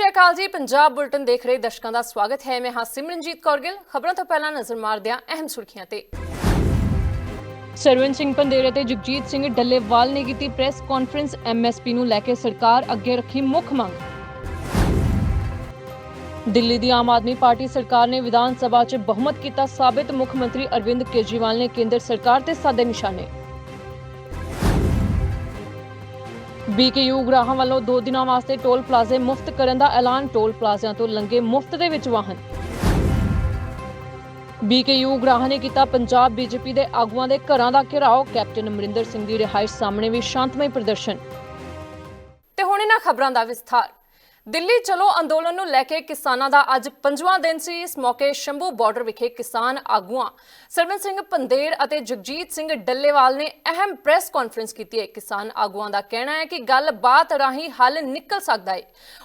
ਸ਼੍ਰੀ ਅਕਾਲ ਜੀ। ਪੰਜਾਬ ਬੁਲਟਨ ਦੇਖ ਰਹੇ ਦਰਸ਼ਕਾਂ ਦਾ ਸਵਾਗਤ ਹੈ। ਮੈਂ ਹਾਂ ਸਿਮਰਨਜੀਤ ਕੌਰ ਗਿੱਲ। ਖਬਰਾਂ ਤੋਂ ਪਹਿਲਾਂ ਨਜ਼ਰ ਮਾਰਦੇ ਅਹਿਮ ਸੁਰਖੀਆਂ ਤੇ। ਸਰਵਨ ਸਿੰਘ ਪੰਦੇਰ ਅਤੇ ਜਗਜੀਤ ਸਿੰਘ ਡੱਲੇਵਾਲ ਨੇ ਕੀਤੀ ਪ੍ਰੈਸ ਕਾਨਫਰੰਸ। ਐਮਐਸਪੀ ਨੂੰ ਲੈ ਕੇ ਸਰਕਾਰ ਅੱਗੇ ਰੱਖੀ ਮੁੱਖ ਮੰਗ। ਦਿੱਲੀ ਦੀ ਆਮ ਆਦਮੀ ਪਾਰਟੀ ਸਰਕਾਰ ਨੇ ਵਿਧਾਨ ਸਭਾ 'ਚ ਬਹੁਮਤ ਕੀਤਾ ਸਾਬਿਤ। ਮੁੱਖ ਮੰਤਰੀ ਅਰਵਿੰਦ ਕੇਜਰੀਵਾਲ ਨੇ ਕੇਂਦਰ ਸਰਕਾਰ ਤੇ ਸਾਦੇ ਨਿਸ਼ਾਨੇ। ਬੀਕੇਯੂ ਗ੍ਰਾਹਕਾਂ ਵੱਲੋਂ 2 ਦਿਨਾਂ ਵਾਸਤੇ ਟੋਲ ਪਲਾਜ਼ੇ ਮੁਫਤ ਕਰਨ ਦਾ ਐਲਾਨ। ਟੋਲ ਪਲਾਜ਼ਿਆਂ ਤੋਂ ਲੰਘੇ ਮੁਫਤ ਦੇ ਵਿੱਚ ਵਾਹਨ। ਬੀਕੇਯੂ ਗ੍ਰਾਹਾਂ ਨੇ ਕੀਤਾ ਪੰਜਾਬ ਬੀਜੇਪੀ ਦੇ ਆਗੂਆਂ ਦੇ ਘਰਾਂ ਦਾ ਘਿਰਾਓ। ਕੈਪਟਨ ਅਮਰਿੰਦਰ ਸਿੰਘ ਦੀ ਰਿਹਾਇਸ਼ ਸਾਹਮਣੇ ਵੀ ਸ਼ਾਂਤਮਈ ਪ੍ਰਦਰਸ਼ਨ। ਤੇ ਹੁਣ ਇਹਨਾਂ ਖਬਰਾਂ ਦਾ ਵਿਸਥਾਰ। ਦਿੱਲੀ ਚਲੋ ਅੰਦੋਲਨ ਨੂੰ ਲੈ ਕੇ ਕਿਸਾਨਾਂ ਦਾ ਅੱਜ ਪੰਜਵਾਂ ਦਿਨ ਸੀ। ਇਸ ਮੌਕੇ ਸ਼ੰਭੂ ਬਾਰਡਰ ਵਿਖੇ ਕਿਸਾਨ ਆਗੂਆਂ ਸਰਵਨ ਸਿੰਘ ਪੰਦੇਰ ਅਤੇ ਜਗਜੀਤ ਸਿੰਘ ਡੱਲੇਵਾਲ ਨੇ ਅਹਿਮ ਪ੍ਰੈਸ ਕਾਨਫਰੰਸ ਕੀਤੀ ਹੈ। ਕਿਸਾਨ ਆਗੂਆਂ ਦਾ ਕਹਿਣਾ ਹੈ ਕਿ ਗੱਲਬਾਤ ਰਾਹੀਂ ਹੱਲ ਨਿਕਲ ਸਕਦਾ ਹੈ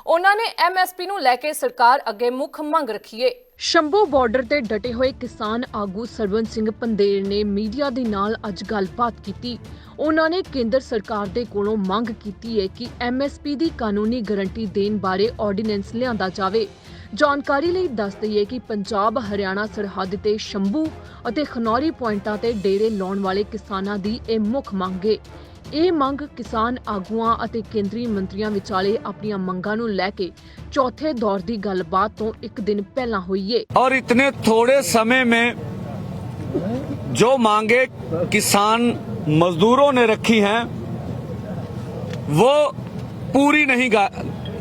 ਉਹਨਾਂ ਨੇ ਐਮਐਸਪੀ ਨੂੰ ਲੈ ਕੇ ਸਰਕਾਰ ਅੱਗੇ ਮੁੱਖ ਮੰਗ ਰੱਖੀ ਹੈ ਸ਼ੰਭੂ ਬਾਰਡਰ ਤੇ ਡਟੇ ਹੋਏ ਕਿਸਾਨ ਆਗੂ ਸਰਵਨ ਸਿੰਘ ਪੰਦੇਰ ਨੇ ਮੀਡੀਆ ਦੇ ਨਾਲ ਅੱਜ ਗੱਲਬਾਤ ਕੀਤੀ। ਉਹਨਾਂ ਨੇ ਕੇਂਦਰ ਸਰਕਾਰ ਦੇ ਕੋਲੋਂ ਮੰਗ ਕੀਤੀ ਹੈ ਕਿ ਐਮਐਸਪੀ ਦੀ ਕਾਨੂੰਨੀ ਗਾਰੰਟੀ ਦੇਣ ਬਾਰੇ ਆਰਡੀਨੈਂਸ ਲਿਆਂਦਾ ਜਾਵੇ। ਜਾਣਕਾਰੀ ਲਈ ਦੱਸ ਦਈਏ ਕਿ ਪੰਜਾਬ, ਹਰਿਆਣਾ ਸਰਹੱਦ ਤੇ ਸ਼ੰਭੂ ਅਤੇ ਖਨੌਰੀ ਪੁਆਇੰਟਾਂ ਤੇ ਡੇਰੇ ਲਾਉਣ ਵਾਲੇ ਕਿਸਾਨਾਂ ਦੀ ਇਹ ਮੁੱਖ ਮੰਗ ਹੈ ਇਹ ਮੰਗ ਕਿਸਾਨ ਆਗੂਆਂ ਅਤੇ ਕੇਂਦਰੀ ਮੰਤਰੀਆਂ ਵਿਚਾਲੇ ਆਪਣੀਆਂ ਮੰਗਾਂ ਨੂੰ ਲੈ ਕੇ ਚੌਥੇ ਦੌਰ ਦੀ ਗੱਲਬਾਤ ਤੋਂ ਇੱਕ ਦਿਨ ਪਹਿਲਾਂ ਹੋਈ ਏ और इतने थोड़े समय में जो मांगे किसान मजदूरों ने रखी हैं वो पूरी नहीं गा-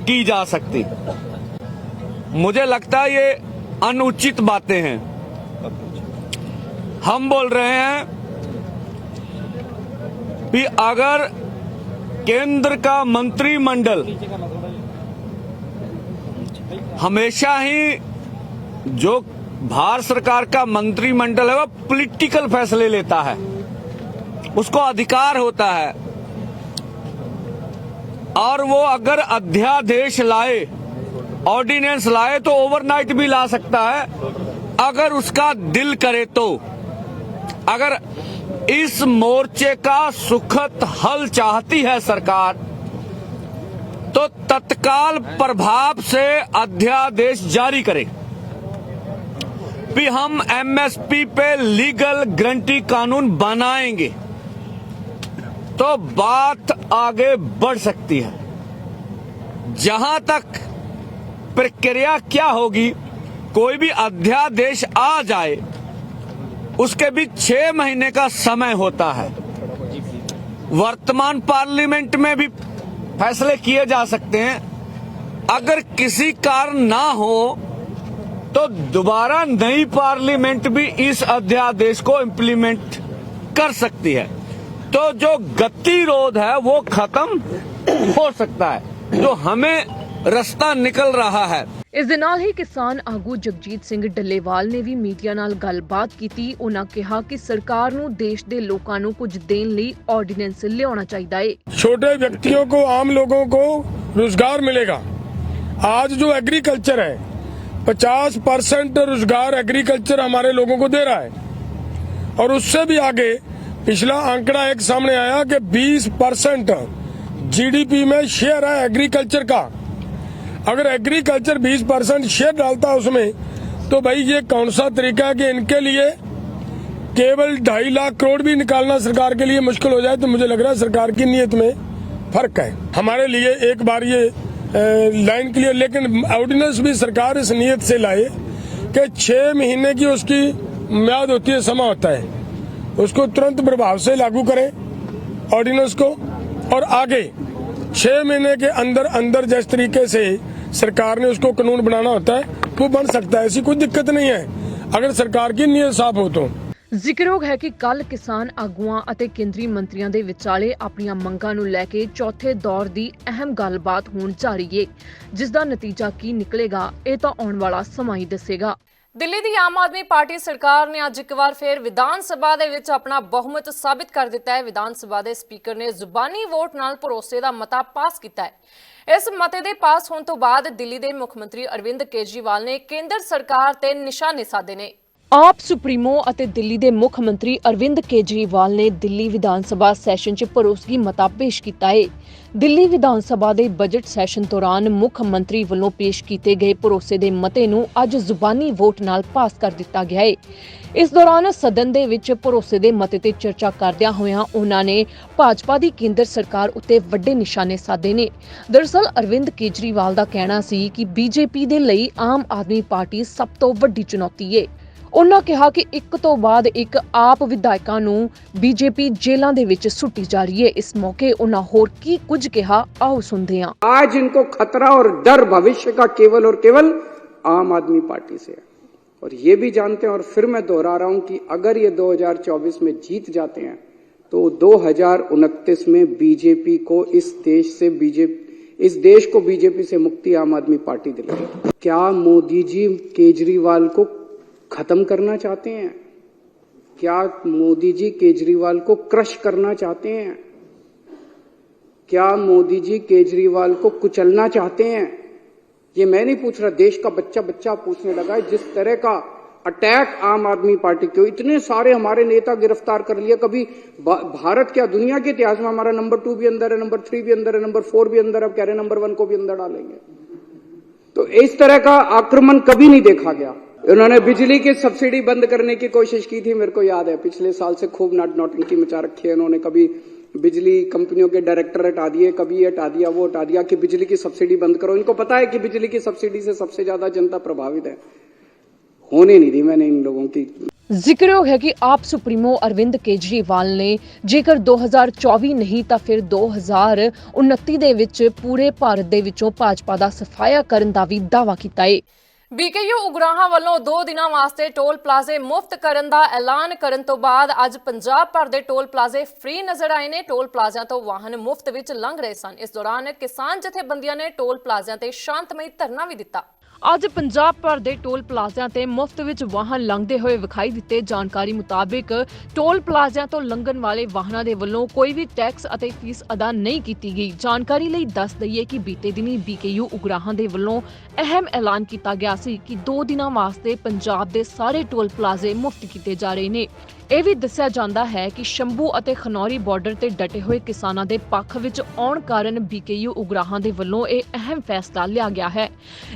की जा सकती मुझे लगता है ये अनुचित बातें हैं हम बोल रहे हैं कि अगर केंद्र का मंत्रिमंडल हमेशा ही जो भारत सरकार का मंत्रिमंडल है, वो पॉलिटिकल फैसले लेता है। उसको अधिकार होता है। और वो अगर अध्यादेश लाए ऑर्डिनेंस लाए तो ओवरनाइट भी ला सकता है। अगर उसका दिल करे तो। अगर इस मोर्चे का सुखद हल चाहती है सरकार। तो तत्काल प्रभाव से अध्यादेश जारी करे। भी हम एमएसपी पे लीगल गारंटी कानून बनाएँगे तो बात आगे बढ़ सकती है। जहाँ तक प्रक्रिया क्या होगी, कोई भी अध्यादेश आ जाए उसके भी छह महीने का समय होता है। वर्तमान पार्लियामेंट में भी फैसले किए जा सकते हैं। अगर किसी कारण ना हो तो दोबारा नई पार्लियामेंट भी इस अध्यादेश को इम्प्लीमेंट कर सकती है। तो जो गतिरोध है, वो खत्म हो सकता है। जो हमें रास्ता निकल रहा है ਇਸ ਦੇ ਨਾਲ ਹੀ ਕਿਸਾਨ ਆਗੂ ਜਗਜੀਤ ਸਿੰਘ ਡੱਲੇਵਾਲ ਨੇ ਵੀ ਮੀਡੀਆ ਨਾਲ ਗੱਲਬਾਤ ਕੀਤੀ ਉਹਨਾਂ ਕਿਹਾ ਕਿ ਸਰਕਾਰ ਨੂੰ ਦੇਸ਼ ਦੇ ਲੋਕਾਂ ਨੂੰ ਕੁਝ ਦੇਣ ਲਈ ਆਰਡੀਨੈਂਸ ਲਿਆਉਣਾ ਚਾਹੀਦਾ ਹੈ छोटे व्यक्तियों को आम लोगों को रोजगार मिलेगा आज जो एग्रीकल्चर है 50 परसेंट रोजगार एग्रीकल्चर हमारे लोगों को दे रहा है और उससे भी आगे पिछला आंकड़ा एक सामने आया कि 20 परसेंट जीडीपी में शेयर है एग्रीकल्चर का अगर एग्रीकल्चर 20 परसेंट शेयर डालता है उसमें तो भाई ये कौन सा तरीका है कि इनके लिए केवल ढाई लाख करोड़ भी निकालना सरकार के लिए मुश्किल हो जाए तो मुझे लग रहा है सरकार की नीयत में फ़र्क है। हमारे लिए एक बार ये लाइन क्लियर लेकिन ऑर्डिनेंस भी सरकार इस नीयत से लाए कि छह महीने की उसकी म्याद होती है, समय होता है। उसको तुरंत प्रभाव से लागू करें ऑर्डिनेंस को, और आगे छह महीने के अंदर अंदर जिस तरीके से सरकार ने उसको कानून बनाना होता है वो बन सकता है ऐसी कोई दिक्कत नहीं है अगर सरकार की नीयत साफ हो तो ਜ਼ਿਕਰਯੋਗ ਹੈ ਕਿ ਕੱਲ ਕਿਸਾਨ ਆਗੂਆਂ ਅਤੇ ਕੇਂਦਰੀ ਮੰਤਰੀਆਂ ਦੇ ਵਿਚਾਲੇ ਆਪਣੀਆਂ ਮੰਗਾਂ ਨੂੰ ਲੈ ਕੇ ਚੌਥੇ ਦੌਰ ਦੀ ਅਹਿਮ ਗੱਲਬਾਤ ਹੋਣ ਜਾ ਰਹੀ ਹੈ ਜਿਸ ਦਾ ਨਤੀਜਾ ਕੀ ਨਿਕਲੇਗਾ ਇਹ ਤਾਂ ਆਉਣ ਵਾਲਾ ਸਮਾਂ ਹੀ ਦੱਸੇਗਾ ਦਿੱਲੀ ਦੀ ਆਮ ਆਦਮੀ ਪਾਰਟੀ ਸਰਕਾਰ ਨੇ ਅੱਜ ਇੱਕ ਵਾਰ ਫਿਰ ਵਿਧਾਨ ਸਭਾ ਦੇ ਵਿੱਚ ਆਪਣਾ ਬਹੁਮਤ ਸਾਬਿਤ ਕਰ ਦਿੱਤਾ ਹੈ। ਵਿਧਾਨ ਸਭਾ ਦੇ ਸਪੀਕਰ ਨੇ ਜ਼ੁਬਾਨੀ ਵੋਟ ਨਾਲ ਭਰੋਸੇ ਦਾ ਮਤਾ ਪਾਸ ਕੀਤਾ ਹੈ। ਇਸ ਮਤੇ ਦੇ ਪਾਸ ਹੋਣ ਤੋਂ ਬਾਅਦ ਦਿੱਲੀ ਦੇ ਮੁੱਖ ਮੰਤਰੀ ਅਰਵਿੰਦ ਕੇਜਰੀਵਾਲ ਨੇ ਕੇਂਦਰ ਸਰਕਾਰ ਤੇ ਨਿਸ਼ਾਨੇ ਸਾਧੇ ਨੇ। ਆਪ ਸੁਪਰੀਮੋ ਅਤੇ ਦਿੱਲੀ ਦੇ ਮੁੱਖ ਮੰਤਰੀ ਅਰਵਿੰਦ ਕੇਜਰੀਵਾਲ ਨੇ ਦਿੱਲੀ ਵਿਧਾਨ ਸਭਾ ਸੈਸ਼ਨ 'ਚ ਭਰੋਸਗੀ ਮਤਾ ਪੇਸ਼ ਕੀਤਾ ਹੈ ਦਿੱਲੀ ਵਿਧਾਨ ਸਭਾ ਦੇ ਬਜਟ ਸੈਸ਼ਨ ਦੌਰਾਨ ਮੁੱਖ ਮੰਤਰੀ ਵੱਲੋਂ ਪੇਸ਼ ਕੀਤੇ ਗਏ ਭਰੋਸੇ ਦੇ ਮਤੇ ਨੂੰ ਅੱਜ ਜ਼ੁਬਾਨੀ ਵੋਟ ਨਾਲ ਪਾਸ ਕਰ ਦਿੱਤਾ ਗਿਆ ਹੈ ਇਸ ਦੌਰਾਨ ਸਦਨ ਦੇ ਵਿੱਚ ਭਰੋਸੇ ਦੇ ਮਤੇ ਤੇ ਚਰਚਾ ਕਰਦਿਆਂ ਹੋਇਆਂ ਉਹਨਾਂ ਨੇ ਭਾਜਪਾ ਦੀ ਕੇਂਦਰ ਸਰਕਾਰ ਉੱਤੇ ਵੱਡੇ ਨਿਸ਼ਾਨੇ ਸਾਧੇ ਨੇ। ਦਰਅਸਲ ਅਰਵਿੰਦ ਕੇਜਰੀਵਾਲ ਦਾ ਕਹਿਣਾ ਸੀ ਕਿ ਬੀਜੇਪੀ ਦੇ ਲਈ ਆਮ ਆਦਮੀ ਪਾਰਟੀ ਸਭ ਤੋਂ ਵੱਡੀ ਚੁਣੌਤੀ ਹੈ ਉਹਨਾਂ ਕਿਹਾ ਕਿ ਇੱਕ ਤੋਂ ਬਾਅਦ ਇੱਕ ਆਪ ਵਿਧਾਇਕਾਂ ਨੂੰ ਬੀਜੇਪੀ ਜੇਲ੍ਹਾਂ ਦੇ ਵਿੱਚ ਸੁੱਟੀ ਜਾ ਰਹੀ ਹੈ ਇਸ ਮੌਕੇ ਉਹਨਾਂ ਹੋਰ ਕੀ ਕੁਝ ਕਿਹਾ ਆਓ ਸੁਣਦੇ ਹਾਂ आज इनको खतरा और डर भविष्य का केवल और केवल आम आदमी पार्टी से है और ये भी जानते हैं और फिर मैं दोहरा रहा हूं कि अगर ये 2024 में जीत जाते हैं तो 2029 में बीजेपी को इस देश से बीजेपी इस देश को बीजेपी से मुक्ति आम आदमी पार्टी दिलाएगी क्या मोदी जी केजरीवाल को खत्म करना चाहते हैं? क्या मोदी जी केजरीवाल को क्रश करना चाहते हैं? क्या मोदी जी केजरीवाल को कुचलना चाहते हैं? ये मैं नहीं पूछ रहा, देश का बच्चा बच्चा पूछने लगा है, जिस तरह का अटैक आम आदमी पार्टी के इतने सारे हमारे नेता गिरफ़्तार कर लिए, कभी भारत क्या दुनिया के इतिहास में हमारा नंबर टू भी अंदर है, नंबर थ्री भी अंदर है, नंबर फोर भी अंदर अब कह रहे नंबर वन को भी अंदर डालेंगे। तो इस तरह का आक्रमण कभी नहीं देखा गया। उन्होंने बिजली की सब्सिडी बंद करने की कोशिश की थी मेरे को याद है पिछले साल से खूब नाट नौटंकी मचा रखी है उन्होंने कभी बिजली कंपनियों के डायरेक्टर हटा दिए कभी ये हटा दिया वो हटा दिया कि बिजली की सब्सिडी बंद करो इनको पता है कि बिजली की सब्सिडी से सबसे ज्यादा जनता प्रभावित है होने नहीं दी मैंने इन लोगों की ਜ਼ਿਕਰਯੋਗ ਹੈ ਕਿ ਆਪ ਸੁਪਰੀਮੋ ਅਰਵਿੰਦ ਕੇਜਰੀਵਾਲ ਨੇ ਜੇਕਰ 2024 ਨਹੀਂ ਤਾਂ ਫਿਰ 2029 ਦੇ ਵਿੱਚ ਪੂਰੇ ਭਾਰਤ ਦੇ ਵਿੱਚੋਂ ਭਾਜਪਾ ਦਾ ਸਫਾਇਆ ਕਰਨ ਦਾ ਵੀ ਦਾਅਵਾ ਕੀਤਾ ਹੈ ਬੀਕੇਯੂ ਉਗਰਾਹਾਂ ਵੱਲੋਂ 2 ਦਿਨਾਂ ਵਾਸਤੇ ਟੋਲ ਪਲਾਜ਼ੇ ਮੁਫਤ ਕਰਨ ਦਾ ਐਲਾਨ ਕਰਨ ਤੋਂ ਬਾਅਦ ਅੱਜ ਪੰਜਾਬ ਭਰ ਦੇ ਟੋਲ ਪਲਾਜ਼ੇ ਫ੍ਰੀ ਨਜ਼ਰ ਆਏ ਨੇ। ਟੋਲ ਪਲਾਜ਼ਿਆਂ ਤੋਂ ਵਾਹਨ ਮੁਫਤ ਵਿੱਚ ਲੰਘ ਰਹੇ ਸਨ। ਇਸ ਦੌਰਾਨ ਕਿਸਾਨ ਜਥੇਬੰਦੀਆਂ ਨੇ ਟੋਲ ਪਲਾਜ਼ਿਆਂ ਤੇ ਸ਼ਾਂਤਮਈ ਧਰਨਾ ਵੀ ਦਿੱਤਾ। ਅੱਜ ਪੰਜਾਬ ਭਰ ਦੇ ਟੋਲ ਪਲਾਜ਼ਿਆਂ ਤੇ ਮੁਫਤ ਵਿੱਚ ਵਾਹਨ ਲੰਘਦੇ ਹੋਏ ਵਿਖਾਈ ਦਿੱਤੇ ਜਾਣਕਾਰੀ ਮੁਤਾਬਿਕ ਟੋਲ ਪਲਾਜ਼ਿਆਂ ਤੋਂ ਲੰਘਣ ਵਾਲੇ ਵਾਹਨਾਂ ਦੇ ਵੱਲੋਂ ਕੋਈ ਵੀ ਟੈਕਸ ਅਤੇ ਫੀਸ ਅਦਾ ਨਹੀਂ ਕੀਤੀ ਗਈ। ਜਾਣਕਾਰੀ ਲਈ ਦੱਸ ਦਈਏ ਕਿ ਬੀਤੇ ਦਿਨੀ ਬੀਕੇਯੂ ਉਗਰਾਹਾਂ ਦੇ ਵੱਲੋਂ ਅਹਿਮ ਐਲਾਨ ਕੀਤਾ ਗਿਆ ਸੀ ਕਿ 2 ਦਿਨਾਂ ਵਾਸਤੇ ਪੰਜਾਬ ਦੇ ਸਾਰੇ ਟੋਲ ਪਲਾਜ਼ੇ ਮੁਫਤ ਕੀਤੇ ਜਾ ਰਹੇ ਨੇ। ਇਹ ਵੀ ਦੱਸਿਆ ਜਾਂਦਾ ਹੈ ਕਿ ਸ਼ੰਭੂ ਅਤੇ ਖਨੌਰੀ ਬਾਰਡਰ ਤੇ ਡਟੇ ਹੋਏ ਕਿਸਾਨਾਂ ਦੇ ਪੱਖ ਵਿੱਚ ਆਉਣ ਕਾਰਨ ਬੀਕੇਯੂ ਉਗਰਾਹਾਂ ਦੇ ਵੱਲੋਂ ਇਹ ਅਹਿਮ ਫੈਸਲਾ ਲਿਆ ਗਿਆ ਹੈ।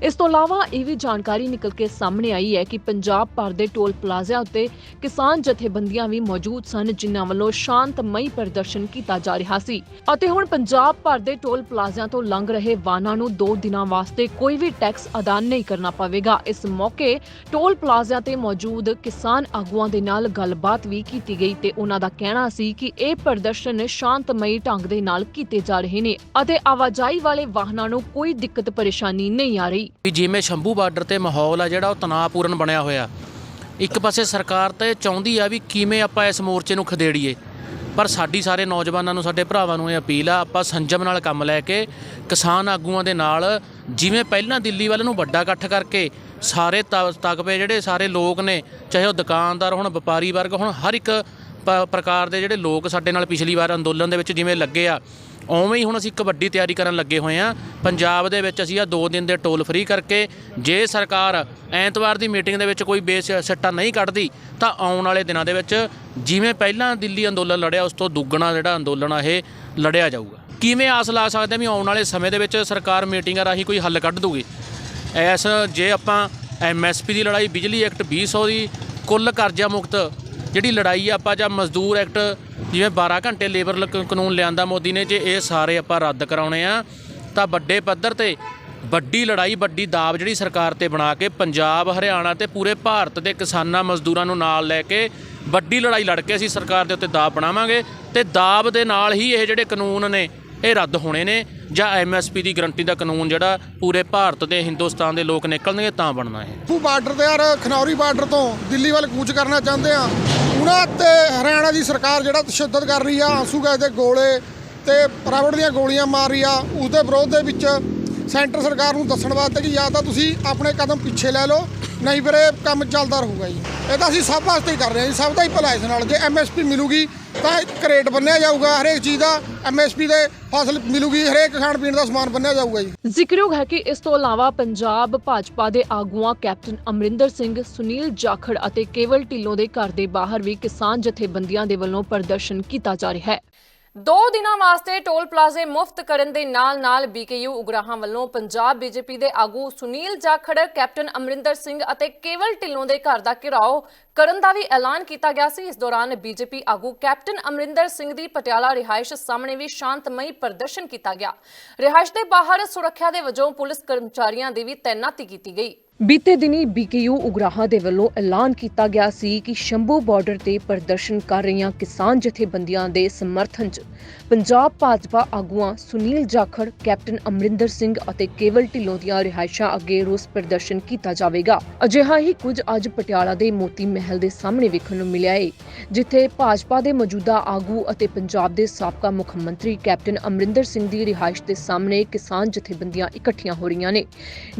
ਇਸ ਤੋਂ ਇਲਾਵਾ ਇਹ ਵੀ ਜਾਣਕਾਰੀ ਨਿਕਲ ਕੇ ਸਾਹਮਣੇ ਆਈ ਹੈ ਕਿ ਪੰਜਾਬ ਭਰ ਦੇ ਟੋਲ ਪਲਾਜ਼ਿਆਂ ਉੱਤੇ ਕਿਸਾਨ ਜਥੇਬੰਦੀਆਂ ਵੀ ਮੌਜੂਦ ਸਨ, ਜਿਨ੍ਹਾਂ ਵੱਲੋਂ ਸ਼ਾਂਤਮਈ ਪ੍ਰਦਰਸ਼ਨ ਕੀਤਾ ਜਾ ਰਿਹਾ ਸੀ। ਅਤੇ ਹੁਣ ਪੰਜਾਬ ਭਰ ਦੇ ਟੋਲ ਪਲਾਜ਼ਿਆਂ ਤੋਂ ਲੰਘ ਰਹੇ ਵਾਹਨਾਂ ਨੂੰ 2 ਦਿਨਾਂ ਵਾਸਤੇ ਕੋਈ ਵੀ ਟੈਕਸ ਅਦਾ ਨਹੀਂ ਕਰਨਾ ਪਵੇਗਾ। ਇਸ ਮੌਕੇ ਟੋਲ ਪਲਾਜ਼ਿਆਂ ਤੇ ਮੌਜੂਦ ਕਿਸਾਨ ਆਗੂਆਂ ਦੇ ਨਾਲ ਗੱਲਬਾਤ ਵੀ ਕੀਤੀ ਗਈ ਤੇ ਉਹਨਾਂ ਦਾ ਕਹਿਣਾ ਸੀ ਕਿ ਇਹ ਪ੍ਰਦਰਸ਼ਨ ਸ਼ਾਂਤਮਈ ਢੰਗ ਦੇ ਨਾਲ ਕੀਤੇ ਜਾ ਰਹੇ ਨੇ ਅਤੇ ਆਵਾਜਾਈ ਵਾਲੇ ਵਾਹਨਾਂ ਨੂੰ ਕੋਈ ਦਿੱਕਤ ਪਰੇਸ਼ਾਨੀ ਨਹੀਂ ਆ ਰਹੀ। ਜਿਵੇਂ ਸ਼ੰਭੂ ਬਾਰਡਰ ਤੇ ਮਾਹੌਲ ਆ ਜਿਹੜਾ, ਉਹ ਤਣਾਅਪੂਰਨ ਬਣਿਆ ਹੋਇਆ। ਇੱਕ ਪਾਸੇ ਸਰਕਾਰ ਤੇ ਚਾਹੁੰਦੀ ਆ ਵੀ ਕਿਵੇਂ ਆਪਾਂ ਇਸ ਮੋਰਚੇ ਨੂੰ ਖਦੇੜੀਏ। ਪਰ ਸਾਡੀ ਸਾਰੇ ਨੌਜਵਾਨਾਂ ਨੂੰ, ਸਾਡੇ ਭਰਾਵਾਂ ਨੂੰ ਇਹ ਅਪੀਲ ਆ, ਆਪਾਂ ਸੰਜਮ ਨਾਲ ਕੰਮ ਲੈ ਕੇ ਕਿਸਾਨ ਆਗੂਆਂ ਦੇ ਨਾਲ ਜਿਵੇਂ ਪਹਿਲਾਂ ਦਿੱਲੀ ਵੱਲ ਨੂੰ ਵੱਡਾ ਇਕੱਠ ਕਰਕੇ ਸਾਰੇ ਤ- ਤਕਬੇ ਜਿਹੜੇ ਸਾਰੇ ਲੋਕ ਨੇ, ਚਾਹੇ ਉਹ ਦੁਕਾਨਦਾਰ ਹੋਣ, ਵਪਾਰੀ ਵਰਗ ਹੋਣ, ਹਰ ਇੱਕ ਪ- ਪ੍ਰਕਾਰ ਦੇ ਜਿਹੜੇ ਲੋਕ ਸਾਡੇ ਨਾਲ ਪਿਛਲੀ ਵਾਰ ਅੰਦੋਲਨ ਦੇ ਵਿੱਚ ਜਿਵੇਂ ਲੱਗੇ ਆ ਉਵੇਂ ਹੀ ਹੁਣ ਅਸੀਂ ਕਬੱਡੀ ਤਿਆਰੀ ਕਰਨ ਲੱਗੇ ਹੋਏ ਆ ਪੰਜਾਬ ਦੇ ਵਿੱਚ ਅਸੀਂ ਆ 2 ਦਿਨ ਦੇ ਟੋਲ ਫ੍ਰੀ ਕਰਕੇ ਜੇ ਸਰਕਾਰ ਐਤਵਾਰ ਦੀ ਮੀਟਿੰਗ ਦੇ ਵਿੱਚ ਕੋਈ ਬੇਸ ਸੱਟਾ ਨਹੀਂ ਕੱਢਦੀ, ਤਾਂ ਆਉਣ ਵਾਲੇ ਦਿਨਾਂ ਦੇ ਵਿੱਚ ਜਿਵੇਂ ਪਹਿਲਾਂ ਦਿੱਲੀ ਅੰਦੋਲਨ ਲੜਿਆ, ਉਸ ਤੋਂ ਦੁੱਗਣਾ ਜਿਹੜਾ ਅੰਦੋਲਨ ਆ ਇਹ ਲੜਿਆ ਜਾਊਗਾ। ਕਿਵੇਂ ਆਸ ਲਾ ਸਕਦੇ ਹਾਂ ਵੀ ਆਉਣ ਵਾਲੇ ਸਮੇਂ ਦੇ ਵਿੱਚ ਸਰਕਾਰ ਮੀਟਿੰਗਾਂ ਰਾਹੀਂ ਕੋਈ ਹੱਲ ਕੱਢ ਦੂਗੀ? ਐਸ ਜੇ ਆਪਾਂ ਐਮਐਸਪੀ ਦੀ ਲੜਾਈ, ਬਿਜਲੀ ਐਕਟ 2000 ਦੀ ਕੁੱਲ ਕਰਜ਼ਾ ਮੁਕਤ ਜਿਹੜੀ ਲੜਾਈ ਆਪਾਂ ਜਾਂ ਮਜ਼ਦੂਰ ਐਕਟ ਜਿਵੇਂ 12 ਘੰਟੇ ਲੇਬਰ ਲ- ਕਾਨੂੰਨ ਲਿਆਂਦਾ ਮੋਦੀ ਨੇ, ਜੇ ਇਹ ਸਾਰੇ ਆਪਾਂ ਰੱਦ ਕਰਾਉਣੇ ਆ, ਤਾਂ ਵੱਡੇ ਪੱਧਰ ਤੇ ਵੱਡੀ ਲੜਾਈ, ਵੱਡੀ ਦਾਬ ਜਿਹੜੀ ਸਰਕਾਰ ਤੇ ਬਣਾ ਕੇ ਪੰਜਾਬ, ਹਰਿਆਣਾ ਤੇ ਪੂਰੇ ਭਾਰਤ ਦੇ ਕਿਸਾਨਾਂ ਮਜ਼ਦੂਰਾਂ ਨੂੰ ਨਾਲ ਲੈ ਕੇ ਵੱਡੀ ਲੜਾਈ ਲੜ ਕੇ ਅਸੀਂ ਸਰਕਾਰ ਦੇ ਉੱਤੇ ਦਾਬ ਬਣਾਵਾਂਗੇ ਤੇ ਦਾਬ ਦੇ ਨਾਲ ਹੀ ਇਹ ਜਿਹੜੇ ਕਾਨੂੰਨ ਨੇ, ਇਹ ਰੱਦ ਹੋਣੇ ਨੇ। ਜਾਂ ਐਮਐਸਪੀ ਦੀ ਗਰੰਟੀ ਦਾ ਕਾਨੂੰਨ ਜਿਹੜਾ ਪੂਰੇ ਭਾਰਤ ਦੇ, ਹਿੰਦੁਸਤਾਨ ਦੇ ਲੋਕ ਨਿਕਲਣਗੇ ਤਾਂ ਬਣਨਾ ਹੈ ਭੂ ਬਾਰਡਰ ਤੇ ਯਾਰ ਖਨੌਰੀ ਬਾਰਡਰ ਤੋਂ ਦਿੱਲੀ ਵੱਲ ਕੂਚ ਕਰਨਾ ਚਾਹੁੰਦੇ ਆ। ਉਹਨਾਂ ਤੇ ਹਰਿਆਣਾ ਦੀ ਸਰਕਾਰ ਜਿਹੜਾ ਤਸ਼ੱਦਦ ਕਰ ਰਹੀ ਆ, ਆਂਸੂ ਗੈਸ ਦੇ ਗੋਲੇ ਤੇ ਪ੍ਰਾਈਵੇਟ ਦੀਆਂ ਗੋਲੀਆਂ ਮਾਰ ਰਹੀ ਆ ਉਸ ਦੇ ਵਿਰੋਧ ਦੇ ਵਿੱਚ ਸੈਂਟਰ ਸਰਕਾਰ ਨੂੰ ਦੱਸਣ ਵਾਸਤੇ ਕਿ ਜਾਂ ਤਾਂ ਤੁਸੀਂ ਆਪਣੇ ਕਦਮ ਪਿੱਛੇ ਲੈ ਲਓ ਨਹੀਂ ਫਿਰ ਕੰਮ ਚੱਲਦਾ ਰਹੂਗਾ ਜੀ। ਇਹ ਤਾਂ ਅਸੀਂ ਸਭ ਵਾਸਤੇ ਹੀ ਕਰ ਰਹੇ ਹਾਂ ਜੀ, ਸਭ ਦਾ ਹੀ ਭਲਾ ਇਸ ਨਾਲ। ਜੇ ਐਮਐਸਪੀ ਮਿਲੂਗੀ, ਤਾਂ ਇੱਕ ਰੇਟ ਬੰਨਿਆ ਜਾਊਗਾ ਹਰੇਕ ਚੀਜ਼ ਦਾ। ਐਮਐਸਪੀ ਦੇ ਫਸਲ ਮਿਲੂਗੀ, ਹਰੇਕ ਖਾਣ ਪੀਣ ਦਾ ਸਮਾਨ ਬੰਨਿਆ ਜਾਊਗਾ ਜੀ। ਜ਼ਿਕਰਯੋਗ ਹੈ ਕਿ ਇਸ ਤੋਂ ਇਲਾਵਾ ਪੰਜਾਬ ਭਾਜਪਾ ਦੇ ਆਗੂਆਂ ਕੈਪਟਨ ਅਮਰਿੰਦਰ ਸਿੰਘ, ਸੁਨੀਲ ਜਾਖੜ ਅਤੇ ਕੇਵਲ ਢਿੱਲੋਂ ਦੇ ਘਰ ਦੇ ਬਾਹਰ ਵੀ ਕਿਸਾਨ ਜਥੇਬੰਦੀਆਂ ਦੇ ਵੱਲੋਂ ਪ੍ਰਦਰਸ਼ਨ ਕੀਤਾ ਜਾ ਰਿਹਾ ਹੈ। ਦੋ ਦਿਨਾਂ ਵਾਸਤੇ ਟੋਲ ਪਲਾਜ਼ੇ ਮੁਫਤ ਕਰਨ ਦੇ ਨਾਲ-ਨਾਲ ਬੀਕੇਯੂ ਉਗਰਾਹਾਂ ਵੱਲੋਂ ਪੰਜਾਬ ਬੀਜੇਪੀ ਦੇ ਆਗੂ ਸੁਨੀਲ ਜਾਖੜ, ਕੈਪਟਨ ਅਮਰਿੰਦਰ ਸਿੰਘ ਅਤੇ ਕੇਵਲ ਢਿੱਲੋਂ ਦੇ ਘਰ ਦਾ ਘਿਰਾਓ ਕਰਨ ਦਾ ਵੀ ਐਲਾਨ ਕੀਤਾ ਗਿਆ ਸੀ। ਇਸ ਦੌਰਾਨ ਬੀਜੇਪੀ ਆਗੂ ਕੈਪਟਨ ਅਮਰਿੰਦਰ ਸਿੰਘ ਦੀ ਪਟਿਆਲਾ ਰਿਹਾਇਸ਼ ਸਾਹਮਣੇ ਵੀ ਸ਼ਾਂਤਮਈ ਪ੍ਰਦਰਸ਼ਨ ਕੀਤਾ ਗਿਆ। ਰਿਹਾਇਸ਼ ਦੇ ਬਾਹਰ ਸੁਰੱਖਿਆ ਦੇ ਵਜੋਂ ਪੁਲਿਸ ਕਰਮਚਾਰੀਆਂ ਦੀ ਵੀ ਤੈਨਾਤੀ ਕੀਤੀ ਗਈ। ਬੀਤੇ ਦਿਨੀ ਬੀਕੇਯੂ ਉਗਰਾਹਾਂ ਦੇ ਵੱਲੋਂ ਐਲਾਨ ਕੀਤਾ ਗਿਆ ਸੀ ਕਿ ਸ਼ੰਭੂ ਬਾਰਡਰ ਤੇ ਪ੍ਰਦਰਸ਼ਨ ਕਰ ਰਹੀਆਂ ਕਿਸਾਨ ਜਥੇਬੰਦੀਆਂ ਦੇ ਸਮਰਥਨ 'ਚ ਪੰਜਾਬ ਭਾਜਪਾ ਆਗੂਆਂ ਸੁਨੀਲ ਜਾਖੜ, ਕੈਪਟਨ ਅਮਰਿੰਦਰ ਸਿੰਘ ਅਤੇ ਕੇਵਲ ਢਿੱਲੋਂ ਦੀਆਂ ਰਿਹਾਇਸ਼ਾਂ ਅੱਗੇ ਰੋਸ ਪ੍ਰਦਰਸ਼ਨ ਕੀਤਾ ਜਾਵੇਗਾ। ਅਜਿਹਾ ਹੀ ਕੁਝ ਅੱਜ ਪਟਿਆਲਾ ਦੇ ਮੋਤੀ ਮਹਿਲ ਦੇ ਸਾਹਮਣੇ ਵੇਖਣ ਨੂੰ ਮਿਲਿਆ ਹੈ ਜਿੱਥੇ ਭਾਜਪਾ ਦੇ ਮੌਜੂਦਾ ਆਗੂ ਅਤੇ ਪੰਜਾਬ ਦੇ ਸਾਬਕਾ ਮੁੱਖ ਮੰਤਰੀ ਕੈਪਟਨ ਅਮਰਿੰਦਰ ਸਿੰਘ ਦੀ ਰਿਹਾਇਸ਼ ਦੇ ਸਾਹਮਣੇ ਕਿਸਾਨ ਜਥੇਬੰਦੀਆਂ ਇਕੱਠੀਆਂ ਹੋ ਰਹੀਆਂ ਨੇ।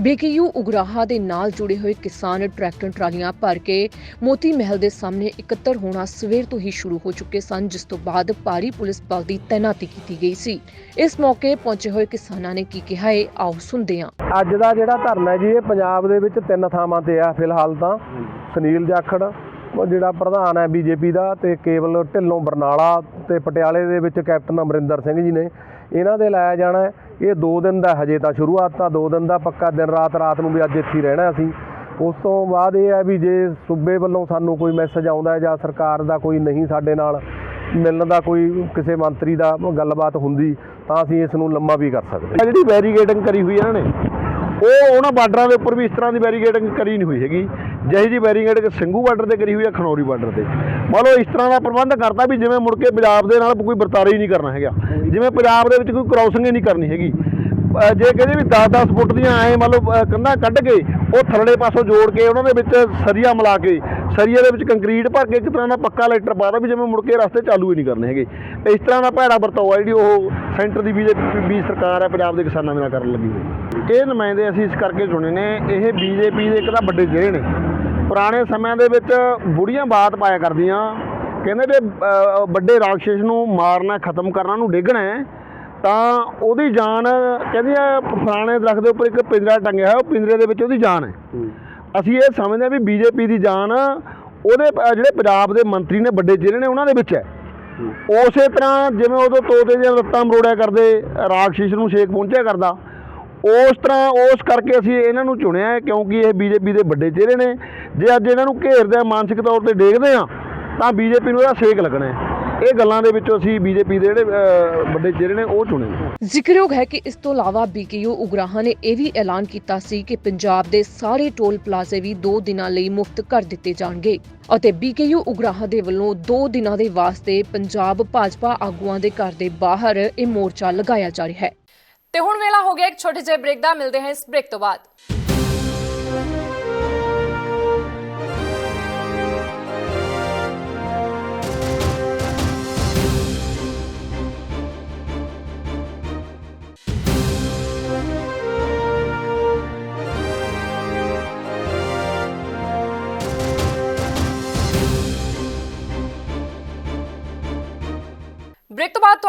ਬੀਕੇਯੂ ਉਗਰਾਹਾ ਦੇ ਨਾਲ ਜੁੜੇ ਹੋਏ ਕਿਸਾਨ ਟਰੈਕਟਰ ਟਰਾਲੀਆਂ ਭਰ ਕੇ ਮੋਤੀ ਮਹਿਲ ਦੇ ਸਾਹਮਣੇ ਇਕੱਤਰ ਹੋਣਾ ਸਵੇਰ ਤੋਂ ਹੀ ਸ਼ੁਰੂ ਹੋ ਚੁੱਕੇ ਸਨ, ਜਿਸ ਤੋਂ ਬਾਅਦ ਭਾਰੀ ਪੁਲਿਸ ਬਲ ਦੀ ਤੈਨਾਤੀ ਕੀਤੀ ਗਈ ਸੀ ਇਸ ਮੌਕੇ ਪਹੁੰਚੇ ਹੋਏ ਕਿਸਾਨਾਂ ਨੇ ਕੀ ਕਿਹਾ ਹੈ ਆਓ ਸੁਣਦੇ ਹਾਂ ਅੱਜ ਦਾ ਜਿਹੜਾ ਧਰਨਾ ਹੈ ਜੀ ਇਹ ਪੰਜਾਬ ਦੇ ਵਿੱਚ ਤਿੰਨ ਥਾਵਾਂ ਤੇ ਆ ਫਿਲਹਾਲ ਤਾਂ ਸੁਨੀਲ ਜਾਖੜ ਉਹ ਜਿਹੜਾ ਪ੍ਰਧਾਨ ਹੈ ਬੀਜੇਪੀ ਦਾ ਤੇ ਕੇਵਲ ਢਿੱਲੋਂ ਬਰਨਾਲਾ ਤੇ ਪਟਿਆਲੇ ਦੇ ਵਿੱਚ ਕੈਪਟਨ ਅਮਰਿੰਦਰ ਸਿੰਘ ਜੀ ਨੇ ਇਹਨਾਂ ਦੇ ਲਾਇਆ ਜਾਣਾ ਇਹ 2 ਦਿਨ ਦਾ ਹਜੇ ਤਾਂ ਸ਼ੁਰੂਆਤ ਤਾਂ 2 ਦਿਨ ਦਾ ਪੱਕਾ ਦਿਨ ਰਾਤ ਰਾਤ ਨੂੰ ਵੀ ਅੱਜ ਇੱਥੇ ਰਹਿਣਾ ਅਸੀਂ ਉਸ ਤੋਂ ਬਾਅਦ ਇਹ ਹੈ ਵੀ ਜੇ ਸੂਬੇ ਵੱਲੋਂ ਸਾਨੂੰ ਕੋਈ ਮੈਸੇਜ ਆਉਂਦਾ ਹੈ ਜਾਂ ਸਰਕਾਰ ਦਾ ਕੋਈ ਨਹੀਂ ਸਾਡੇ ਨਾਲ ਮਿਲਣ ਦਾ ਕੋਈ ਕਿਸੇ ਮੰਤਰੀ ਦਾ ਗੱਲਬਾਤ ਹੁੰਦੀ, ਤਾਂ ਅਸੀਂ ਇਸ ਨੂੰ ਲੰਮਾ ਵੀ ਕਰ ਸਕਦੇ ਜਿਹੜੀ ਬੈਰੀਗੇਡਿੰਗ ਕਰੀ ਹੋਈ ਇਹਨਾਂ ਨੇ, ਉਹ ਉਹਨਾਂ ਬਾਰਡਰਾਂ ਦੇ ਉੱਪਰ ਵੀ ਇਸ ਤਰ੍ਹਾਂ ਦੀ ਬੈਰੀਗੇਡਿੰਗ ਕਰੀ ਨਹੀਂ ਹੋਈ ਹੈਗੀ। ਜਿਹੀ ਜੀ ਬੈਰੀਗੇਡਿੰਗ ਸਿੰਘੂ ਬਾਰਡਰ ਤੇ ਕਰੀ ਹੋਈ ਹੈ, ਖਨੌਰੀ ਬਾਰਡਰ ਤੇ। ਮੰਨ ਲਓ ਇਸ ਤਰ੍ਹਾਂ ਦਾ ਪ੍ਰਬੰਧ ਕਰਤਾ ਵੀ ਜਿਵੇਂ ਮੁੜ ਕੇ ਪੰਜਾਬ ਦੇ ਨਾਲ ਕੋਈ ਵਰਤਾਰਾ ਹੀ ਨਹੀਂ ਕਰਨਾ ਹੈਗਾ। ਜਿਵੇਂ ਪੰਜਾਬ ਦੇ ਵਿੱਚ ਕੋਈ ਕ੍ਰਾਸਿੰਗ ਹੀ ਨਹੀਂ ਕਰਨੀ ਹੈਗੀ। ਜੇ ਕਹਿੰਦੇ ਵੀ 10-10 ਫੁੱਟ ਦੀਆਂ ਐ ਮੰਨ ਲਓ ਕੰਧਾਂ ਕੱਢ ਕੇ ਉਹ ਥੱਲੇ ਪਾਸੋਂ ਜੋੜ ਕੇ ਉਹਨਾਂ ਦੇ ਵਿੱਚ ਸਰੀਆ ਮਿਲਾ ਕੇ ਸਰੀਏ ਦੇ ਵਿੱਚ ਕੰਕਰੀਟ ਭਰ ਕੇ ਇੱਕ ਤਰ੍ਹਾਂ ਦਾ ਪੱਕਾ ਲੈਟਰ ਪਾਦਾ ਵੀ ਜਿਵੇਂ ਮੁੜ ਕੇ ਰਸਤੇ ਚਾਲੂ ਹੀ ਨਹੀਂ ਕਰਨੇ ਹੈਗੇ। ਇਸ ਤਰ੍ਹਾਂ ਦਾ ਭੈੜਾ ਵਰਤਾਓ ਹੈ ਜਿਹੜੀ ਉਹ ਸੈਂਟਰ ਦੀ ਬੀਜੇਪੀ ਸਰਕਾਰ ਹੈ ਪੰਜਾਬ ਦੇ ਕਿਸਾਨਾਂ ਦੇ ਨਾਲ ਕਰਨ ਲੱਗੀ ਹੋਈ। ਇਹ ਨੁਮਾਇੰਦੇ ਅਸੀਂ ਇਸ ਕਰਕੇ ਚੁਣੇ ਨੇ, ਇਹ ਬੀਜੇਪੀ ਦੇ ਇੱਕ ਤਾਂ ਵੱਡੇ ਜਿਹੜੇ ਨੇ। ਪੁਰਾਣੇ ਸਮਿਆਂ ਦੇ ਵਿੱਚ ਬੁੜੀਆਂ ਬਾਤ ਪਾਇਆ ਕਰਦੀਆਂ, ਕਹਿੰਦੇ ਵੀ ਵੱਡੇ ਰਾਖਸ਼ ਨੂੰ ਮਾਰਨਾ, ਖਤਮ ਕਰਨਾ ਨੂੰ ਡੇਗਣਾ ਹੈ। ਤਾਂ ਉਹਦੀ ਜਾਨ ਕਹਿੰਦੀਆਂ ਫਲਾਣੇ ਦਰਖਤ ਦੇ ਉੱਪਰ ਇੱਕ ਪਿੰਜਰਾ ਟੰਗਿਆ ਹੋਇਆ ਉਹ ਪਿੰਜਰੇ ਦੇ ਵਿੱਚ ਉਹਦੀ ਜਾਨ ਹੈ। ਅਸੀਂ ਇਹ ਸਮਝਦੇ ਹਾਂ ਵੀ ਬੀਜੇਪੀ ਦੀ ਜਾਨ ਉਹਦੇ ਜਿਹੜੇ ਪੰਜਾਬ ਦੇ ਮੰਤਰੀ ਨੇ ਵੱਡੇ ਜਿਹੜੇ ਨੇ ਉਹਨਾਂ ਦੇ ਵਿੱਚ ਹੈ। ਉਸੇ ਤਰ੍ਹਾਂ ਜਿਵੇਂ ਉਦੋਂ ਤੋਤੇ ਦੀਆਂ ਲੱਤਾਂ ਮਰੋੜਿਆ ਕਰਦੇ ਰਾਖਸ਼ ਨੂੰ ਛੇਕ ਪਹੁੰਚਿਆ ਕਰਦਾ। ਉਸ ਤਰ੍ਹਾਂ ਉਸ ਕਰਕੇ ਅਸੀਂ ਇਹਨਾਂ ਨੂੰ ਚੁਣਿਆ ਹੈ ਕਿਉਂਕਿ ਇਹ ਬੀਜੇਪੀ ਦੇ ਵੱਡੇ ਚਿਹਰੇ ਨੇ। ਜੇ ਅੱਜ ਇਹਨਾਂ ਨੂੰ ਘੇਰਦੇ ਆ ਮਾਨਸਿਕ ਤੌਰ ਤੇ ਡੇਗਦੇ ਆ ਤਾਂ ਬੀਜੇਪੀ ਨੂੰ ਇਹਦਾ ਸੇਕ ਲੱਗਣਾ ਹੈ। ਇਹ ਗੱਲਾਂ ਦੇ ਵਿੱਚੋਂ ਅਸੀਂ ਬੀਜੇਪੀ ਦੇ ਜਿਹੜੇ ਵੱਡੇ ਚਿਹਰੇ ਨੇ ਉਹ ਚੁਣੇ ਜ਼ਿਕਰਯੋਗ ਹੈ ਕਿ ਇਸ ਤੋਂ ਇਲਾਵਾ ਬੀਕੇਯੂ ਉਗਰਾਹਾਂ ਨੇ ਇਹ ਵੀ ਐਲਾਨ ਕੀਤਾ ਸੀ ਕਿ ਪੰਜਾਬ ਦੇ ਸਾਰੇ ਟੋਲ ਪਲਾਜ਼ੇ ਵੀ 2 ਦਿਨਾਂ ਲਈ ਮੁਫਤ ਕਰ ਦਿੱਤੇ ਜਾਣਗੇ ਅਤੇ ਬੀਕੇਯੂ ਉਗਰਾਹਾਂ ਦੇ ਵੱਲੋਂ 2 ਦਿਨਾਂ ਦੇ ਵਾਸਤੇ ਪੰਜਾਬ ਭਾਜਪਾ ਆਗੂਆਂ ਦੇ ਘਰ ਦੇ ਬਾਹਰ ਇਹ ਮੋਰਚਾ ਲਗਾਇਆ ਜਾ ਰਿਹਾ ਹੈ। ਤੇ ਹੁਣ ਵੇਲਾ ਹੋ ਗਿਆ ਇੱਕ ਛੋਟੇ ਜਿਹੇ ਬ੍ਰੇਕ ਦਾ ਮਿਲਦੇ ਹਾਂ ਇਸ ਬ੍ਰੇਕ ਤੋਂ ਬਾਅਦ।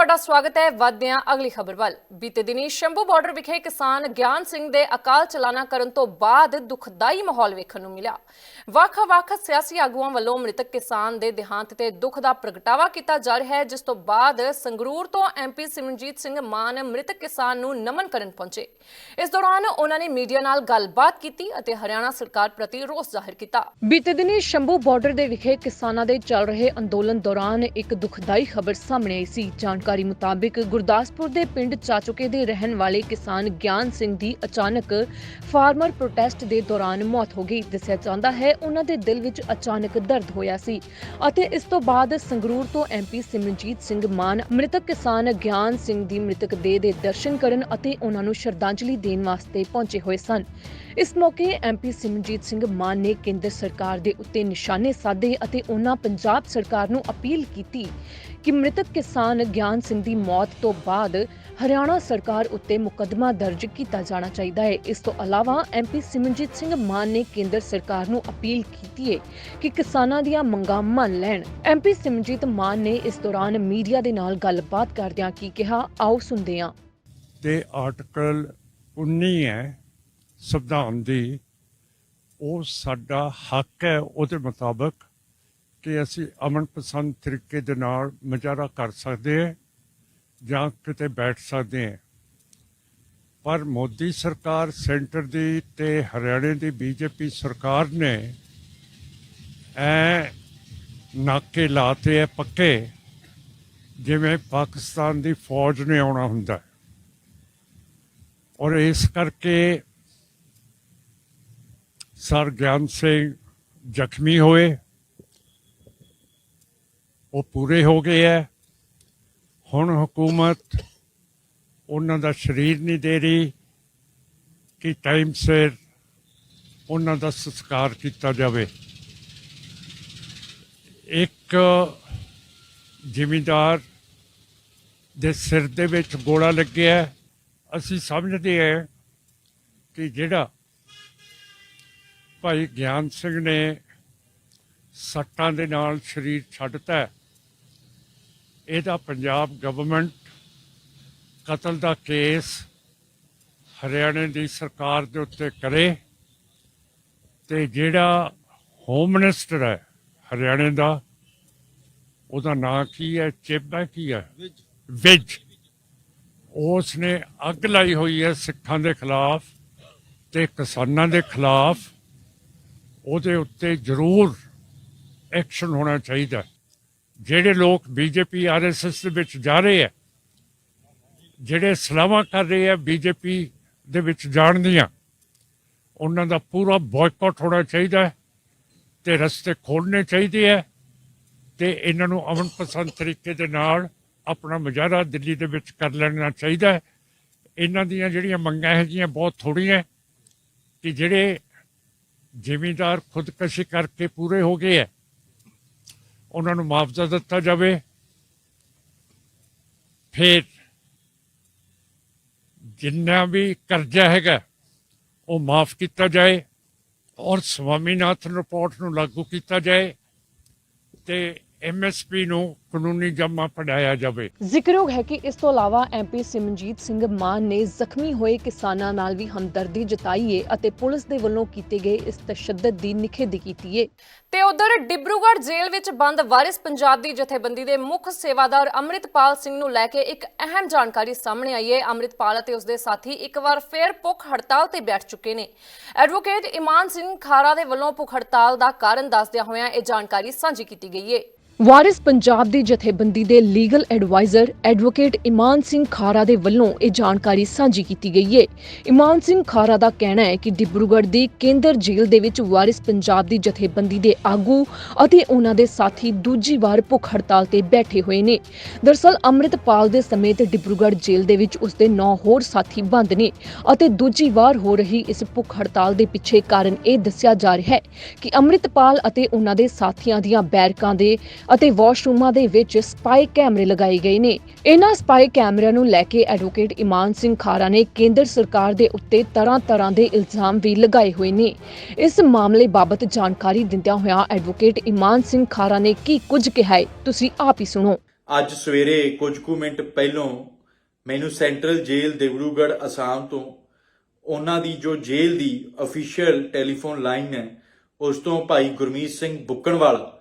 ਤੁਹਾਡਾ ਸਵਾਗਤ ਹੈ, ਵੱਧਦਿਆਂ ਅਗਲੀ ਖਬਰ ਵੱਲ। ਬੀਤੇ ਦਿਨੀ ਸ਼ੰਭੂ ਬਾਰਡਰ ਵਿਖੇ ਕਿਸਾਨ ਗਿਆਨ ਸਿੰਘ ਦੇ ਅਕਾਲ ਚਲਾਣਾ ਕਰਨ ਤੋਂ ਬਾਅਦ ਦੁਖਦਾਈ ਮਾਹੌਲ ਵੇਖਣ ਨੂੰ ਮਿਲਿਆ। ਵੱਖ-ਵੱਖ ਸਿਆਸੀ ਆਗੂਆਂ ਵੱਲੋਂ ਮ੍ਰਿਤਕ ਕਿਸਾਨ ਦੇ ਦੇਹਾਂਤ ਤੇ ਦੁੱਖ ਦਾ ਪ੍ਰਗਟਾਵਾ ਕੀਤਾ ਜਾ ਰਿਹਾ ਹੈ, ਜਿਸ ਤੋਂ ਬਾਅਦ ਸੰਗਰੂਰ ਤੋਂ ਐਮਪੀ ਸਿਮਰਨਜੀਤ ਸਿੰਘ ਮਾਨ ਮ੍ਰਿਤਕ ਕਿਸਾਨ ਨੂੰ ਨਮਨ ਕਰਨ ਪਹੁੰਚੇ। ਇਸ ਦੌਰਾਨ ਉਹਨਾਂ ਨੇ ਮੀਡੀਆ ਨਾਲ ਗੱਲਬਾਤ ਕੀਤੀ ਅਤੇ ਹਰਿਆਣਾ ਸਰਕਾਰ ਪ੍ਰਤੀ ਰੋਸ ਜ਼ਾਹਿਰ ਕੀਤਾ। ਬੀਤੇ ਦਿਨੀ ਸ਼ੰਭੂ ਬਾਰਡਰ ਦੇ ਵਿਖੇ ਕਿਸਾਨਾਂ ਦੇ ਚੱਲ ਰਹੇ ਅੰਦੋਲਨ ਦੌਰਾਨ ਇੱਕ ਦੁਖਦਾਈ ਖਬਰ ਸਾਹਮਣੇ ਆਈ ਸੀ। ਜਾਣਕਾਰੀ ਮੁਤਾਬਿਕ ਗੁਰਦਾਸਪੁਰ ਦੇ ਪਿੰਡ ਚਾਚੁਕੇ ਦੇ ਰਹਿਣ ਵਾਲੇ ਕਿਸਾਨ ਗਿਆਨ ਸਿੰਘ ਦੀ ਅਚਾਨਕ ਫਾਰਮਰ ਪ੍ਰੋਟੈਸਟ ਦੇ ਦੌਰਾਨ ਮੌਤ ਹੋ ਗਈ। ਦੱਸਿਆ ਜਾਂਦਾ ਹੈ, ਉਹਨਾਂ ਦੇ ਦਿਲ ਵਿੱਚ ਅਚਾਨਕ ਦਰਦ ਹੋਇਆ ਸੀ ਅਤੇ ਇਸ ਤੋਂ ਬਾਅਦ ਸੰਗਰੂਰ ਤੋਂ ਐਮਪੀ ਸਿਮਰਨਜੀਤ ਸਿੰਘ ਮਾਨ ਮ੍ਰਿਤਕ ਕਿਸਾਨ ਗਿਆਨ ਸਿੰਘ ਦੀ ਮ੍ਰਿਤਕ ਦੇਹ ਦੇ ਦਰਸ਼ਨ ਕਰਨ ਅਤੇ ਉਹਨਾਂ ਨੂੰ ਸ਼ਰਧਾਂਜਲੀ ਦੇਣ ਵਾਸਤੇ ਪਹੁੰਚੇ ਹੋਏ ਸਨ। ਇਸ ਮੌਕੇ ਐਮਪੀ ਸਿਮਰਨਜੀਤ ਸਿੰਘ ਮਾਨ ਨੇ ਕੇਂਦਰ ਸਰਕਾਰ ਦੇ ਉੱਤੇ ਨਿਸ਼ਾਨੇ ਸਾਧੇ ਅਤੇ ਉਹਨਾਂ ਪੰਜਾਬ ਸਰਕਾਰ ਨੂੰ ਅਪੀਲ ਕੀਤੀ ਕਿ ਮ੍ਰਿਤਕ ਕਿਸਾਨ ਗਿਆਨ ਸਿੰਘ ਦੀ ਮੌਤ ਤੋਂ ਬਾਅਦ ਹਰਿਆਣਾ ਸਰਕਾਰ ਉੱਤੇ ਮੁਕੱਦਮਾ ਦਰਜ ਕੀਤਾ ਜਾਣਾ ਚਾਹੀਦਾ ਹੈ। ਇਸ ਤੋਂ ਇਲਾਵਾ ਐਮਪੀ ਸਿਮਰਨਜੀਤ ਸਿੰਘ ਮਾਨ ਨੇ ਕੇਂਦਰ ਸਰਕਾਰ ਨੂੰ ਅਪੀਲ ਕੀਤੀ ਹੈ ਕਿ ਕਿਸਾਨਾਂ ਦੀਆਂ ਮੰਗਾਂ ਮੰਨ ਲੈਣ। ਐਮਪੀ ਸਿਮਰਜੀਤ ਮਾਨ ਨੇ ਇਸ ਦੌਰਾਨ ਮੀਡੀਆ ਦੇ ਨਾਲ ਗੱਲਬਾਤ ਕਰਦਿਆਂ ਕੀ ਕਿਹਾ, ਆਓ ਸੁਣਦੇ ਹਾਂ। ਤੇ ਆਰਟੀਕਲ 19 ਹੈ ਸੰਵਿਧਾਨ ਦੀ, ਉਹ ਸਾਡਾ ਹੱਕ ਹੈ ਉਹਦੇ ਮੁਤਾਬਕ ਕਿ ਅਸੀਂ ਅਮਨ ਪਸੰਦ ਤਰੀਕੇ ਦੇ ਨਾਲ ਮੁਜ਼ਾਹਰਾ ਕਰ ਸਕਦੇ ਹਾਂ ਜਾਂ ਕਿਤੇ ਬੈਠ ਸਕਦੇ ਹਾਂ। ਪਰ ਮੋਦੀ ਸਰਕਾਰ ਸੈਂਟਰ ਦੀ ਤੇ ਹਰਿਆਣੇ ਦੀ ਬੀਜੇਪੀ ਸਰਕਾਰ ਨੇ ਐ ਨਾਕੇ ਲਾਤੇ ਹੈ ਪੱਕੇ, ਜਿਵੇਂ ਪਾਕਿਸਤਾਨ ਦੀ ਫੌਜ ਨੇ ਆਉਣਾ ਹੁੰਦਾ। ਔਰ ਇਸ ਕਰਕੇ ਸਰ ਗਿਆਨ ਸਿੰਘ ਜ਼ਖਮੀ ਹੋਏ। ਉਹ ਪੂਰੇ ਹੋ ਗਏ ਹੈ ਹੁਣ ਹਕੂਮਤ ਉਹਨਾਂ ਦਾ ਸਰੀਰ ਨਹੀਂ ਦੇ ਰਹੀ ਕਿ ਟਾਈਮ ਸਿਰ ਉਹਨਾਂ ਦਾ ਸੰਸਕਾਰ ਕੀਤਾ ਜਾਵੇ। ਇੱਕ ਜ਼ਿਮੀਂਦਾਰ ਦੇ ਸਿਰ ਦੇ ਵਿੱਚ ਗੋਲਾ ਲੱਗਿਆ। ਅਸੀਂ ਸਮਝਦੇ ਹਾਂ ਕਿ ਜਿਹੜਾ ਭਾਈ ਗਿਆਨ ਸਿੰਘ ਨੇ ਸੱਟਾਂ ਦੇ ਨਾਲ ਸਰੀਰ ਛੱਡਤਾ ਇਹਦਾ ਪੰਜਾਬ ਗਵਰਨਮੈਂਟ ਕਤਲ ਦਾ ਕੇਸ ਹਰਿਆਣੇ ਦੀ ਸਰਕਾਰ ਦੇ ਉੱਤੇ ਕਰੇ ਤੇ ਜਿਹੜਾ ਹੋਮ ਮਿਨਿਸਟਰ ਹੈ ਹਰਿਆਣੇ ਦਾ ਉਹਦਾ ਨਾਂ ਕੀ ਹੈ ਚੇਬਾ ਕੀ ਹੈ? ਵਿਜ। ਉਸ ਨੇ ਅੱਗ ਲਾਈ ਹੋਈ ਹੈ ਸਿੱਖਾਂ ਦੇ ਖਿਲਾਫ ਤੇ ਕਿਸਾਨਾਂ ਦੇ ਖਿਲਾਫ। ਉਹਦੇ ਉੱਤੇ ਜ਼ਰੂਰ ਐਕਸ਼ਨ ਹੋਣਾ ਚਾਹੀਦਾ। ਜਿਹੜੇ ਲੋਕ ਬੀਜੇਪੀ ਆਰਐਸਐਸ ਦੇ ਵਿੱਚ ਜਾ ਰਹੇ ਹੈ ਜਿਹੜੇ ਸਲਾਹਾਂ ਕਰ ਰਹੇ ਆ ਬੀਜੇਪੀ ਦੇ ਵਿੱਚ ਜਾਣ ਦੀਆਂ, ਉਹਨਾਂ ਦਾ ਪੂਰਾ ਬਾਇਕਾਟ ਹੋਣਾ ਚਾਹੀਦਾ ਹੈ ਤੇ ਰਸਤੇ ਖੋਲਣੇ ਚਾਹੀਦੇ ਹੈ ਤੇ ਇਹਨਾਂ ਨੂੰ ਅਮਨ ਪਸੰਦ ਤਰੀਕੇ ਦੇ ਨਾਲ ਆਪਣਾ ਮੁਜ਼ਾਹਰਾ ਦਿੱਲੀ ਦੇ ਵਿੱਚ ਕਰ ਲੈਣਾ ਚਾਹੀਦਾ ਹੈ। ਇਹਨਾਂ ਦੀਆਂ ਜਿਹੜੀਆਂ ਮੰਗਾਂ ਹੈਗੀਆਂ ਬਹੁਤ ਥੋੜੀਆਂ ਕਿ ਜਿਹੜੇ ਜ਼ਿਮੀਂਦਾਰ ਖੁਦਕਸ਼ੀ ਕਰਕੇ ਪੂਰੇ ਹੋ ਗਏ ਹੈ। ਉਹਨਾਂ ਨੂੰ ਮੁਆਵਜ਼ਾ ਦਿੱਤਾ ਜਾਵੇ। ਫਿਰ ਜਿੰਨਾ ਵੀ ਕਰਜ਼ਾ ਹੈਗਾ, ਉਹ ਮਾਫ ਕੀਤਾ ਜਾਏ ਔਰ ਸਵਾਮੀਨਾਥਨ ਰਿਪੋਰਟ ਨੂੰ ਲਾਗੂ ਕੀਤਾ ਜਾਏ ਤੇ ਐਮਐਸਪੀ ਨੂੰ ਕਾਨੂੰਨੀ ਜਮਾ ਪੜਾਇਆ ਜਾਵੇ। ਜ਼ਿਕਰਯੋਗ ਹੈ ਕਿ ਇਸ ਤੋਂ ਇਲਾਵਾ ਐਮਪੀ ਸਿਮਰਨਜੀਤ ਸਿੰਘ ਮਾਨ ਨੇ ਜ਼ਖਮੀ ਹੋਏ ਕਿਸਾਨਾਂ ਨਾਲ ਵੀ ਹਮਦਰਦੀ ਜਤਾਈ ਹੈ ਅਤੇ ਪੁਲਿਸ ਦੇ ਵੱਲੋਂ ਕੀਤੇ ਗਏ ਇਸ ਤਸ਼ੱਦਦ ਦੀ ਨਿਖੇਧੀ ਕੀਤੀ ਹੈ ਤੇ ਉਧਰ ਡਿਬਰੂਗੜ੍ਹ ਜੇਲ੍ਹ ਵਿੱਚ ਬੰਦ ਵਾਰਿਸ ਪੰਜਾਬ ਦੀ ਜਥੇਬੰਦੀ ਦੇ ਮੁੱਖ ਸੇਵਾਦਾਰ ਅੰਮ੍ਰਿਤਪਾਲ ਸਿੰਘ ਨੂੰ ਲੈ ਕੇ ਇੱਕ ਅਹਿਮ ਜਾਣਕਾਰੀ ਸਾਹਮਣੇ ਆਈ ਹੈ ਅੰਮ੍ਰਿਤਪਾਲ ਅਤੇ ਉਸਦੇ ਸਾਥੀ ਇੱਕ ਵਾਰ ਫੇਰ ਭੁੱਖ ਹੜਤਾਲ ਤੇ ਬੈਠ ਚੁੱਕੇ ਨੇ। ਐਡਵੋਕੇਟ ਇਮਾਨ ਸਿੰਘ ਖਾਰਾ ਦੇ ਵੱਲੋਂ ਭੁੱਖ ਹੜਤਾਲ ਦਾ ਕਾਰਨ ਦੱਸਦਿਆਂ ਹੋਇਆਂ ਇਹ ਜਾਣਕਾਰੀ ਸਾਂਝੀ ਕੀਤੀ ਗਈ ਹੈ ਵਾਰਿਸ ਪੰਜਾਬ ਦੀ ਜਥੇਬੰਦੀ ਦੇ legal adviser advocate Iman Singh Khara ਦੇ ਵੱਲੋਂ ਇਹ ਜਾਣਕਾਰੀ ਸਾਂਝੀ ਕੀਤੀ ਗਈ ਹੈ ਇਮਾਨ ਸਿੰਘ ਖਾਰਾ ਦਾ ਕਹਿਣਾ ਹੈ ਕਿ ਡਿਬਰੂਗੜ੍ਹ ਦੀ ਕੇਂਦਰ ਜੇਲ੍ਹ ਦੇ ਵਿੱਚ ਵਾਰਿਸ ਪੰਜਾਬ ਦੀ ਜਥੇਬੰਦੀ ਦੇ ਆਗੂ ਅਤੇ ਉਹਨਾਂ ਦੇ ਸਾਥੀ ਦੂਜੀ ਵਾਰ ਭੁੱਖ ਹੜਤਾਲ ਤੇ ਬੈਠੇ ਹੋਏ ਨੇ। ਦਰਸਲ ਅੰਮ੍ਰਿਤਪਾਲ ਦੇ ਸਮੇਤ ਡਿਬਰੂਗੜ੍ਹ ਜੇਲ੍ਹ ਦੇ ਵਿੱਚ ਉਸਦੇ 9 ਹੋਰ ਸਾਥੀ ਬੰਦ ਨੇ ਅਤੇ ਦੂਜੀ ਵਾਰ ਹੋ ਰਹੀ ਇਸ ਭੁੱਖ ਹੜਤਾਲ ਦੇ ਪਿੱਛੇ ਕਾਰਨ ਇਹ ਦੱਸਿਆ ਜਾ ਰਿਹਾ ਹੈ ਕਿ ਅੰਮ੍ਰਿਤਪਾਲ ਅਤੇ ਉਹਨਾਂ ਦੇ ਸਾਥੀਆਂ ਦੀਆਂ ਬੈਰਕਾਂ ਦੇ ਅਤੇ ਵਾਸ਼ਰੂਮਾਂ ਦੇ ਵਿੱਚ ਸਪਾਈ ਕੈਮਰੇ ਲਗਾਏ ਗਏ ਨੇ। ਇਹਨਾਂ ਸਪਾਈ ਕੈਮਰਿਆਂ ਨੂੰ ਲੈ ਕੇ ਐਡਵੋਕੇਟ ਇਮਾਨ ਸਿੰਘ ਖਾਰਾ ਨੇ ਕੇਂਦਰ ਸਰਕਾਰ ਦੇ ਉੱਤੇ ਤਰ੍ਹਾਂ-ਤਰ੍ਹਾਂ ਦੇ ਇਲਜ਼ਾਮ ਵੀ ਲਗਾਏ ਹੋਏ ਨੇ। ਇਸ ਮਾਮਲੇ ਬਾਬਤ ਜਾਣਕਾਰੀ ਦਿੰਦਿਆਂ ਹੋਇਆਂ ਐਡਵੋਕੇਟ ਇਮਾਨ ਸਿੰਘ ਖਾਰਾ ਨੇ ਕੀ ਕੁਝ ਕਿਹਾ ਹੈ, ਤੁਸੀਂ ਆਪ ਹੀ ਸੁਣੋ। ਅੱਜ ਸਵੇਰੇ ਕੁਝ ਕੁ ਮਿੰਟ ਪਹਿਲੋਂ ਮੈਨੂੰ ਸੈਂਟਰਲ ਜੇਲ੍ਹ ਦਿਬਰੂਗੜ੍ਹ ਅਸਾਮ ਤੋਂ ਉਹਨਾਂ ਦੀ ਜੋ ਜੇਲ੍ਹ ਦੀ ਅਫੀਸ਼ੀਅਲ ਟੈਲੀਫੋਨ ਲਾਈਨ ਹੈ, ਉਸ ਤੋਂ ਭਾਈ ਗੁਰਮੀਤ ਸਿੰਘ ਬੁੱਕਣਵਾਲਾ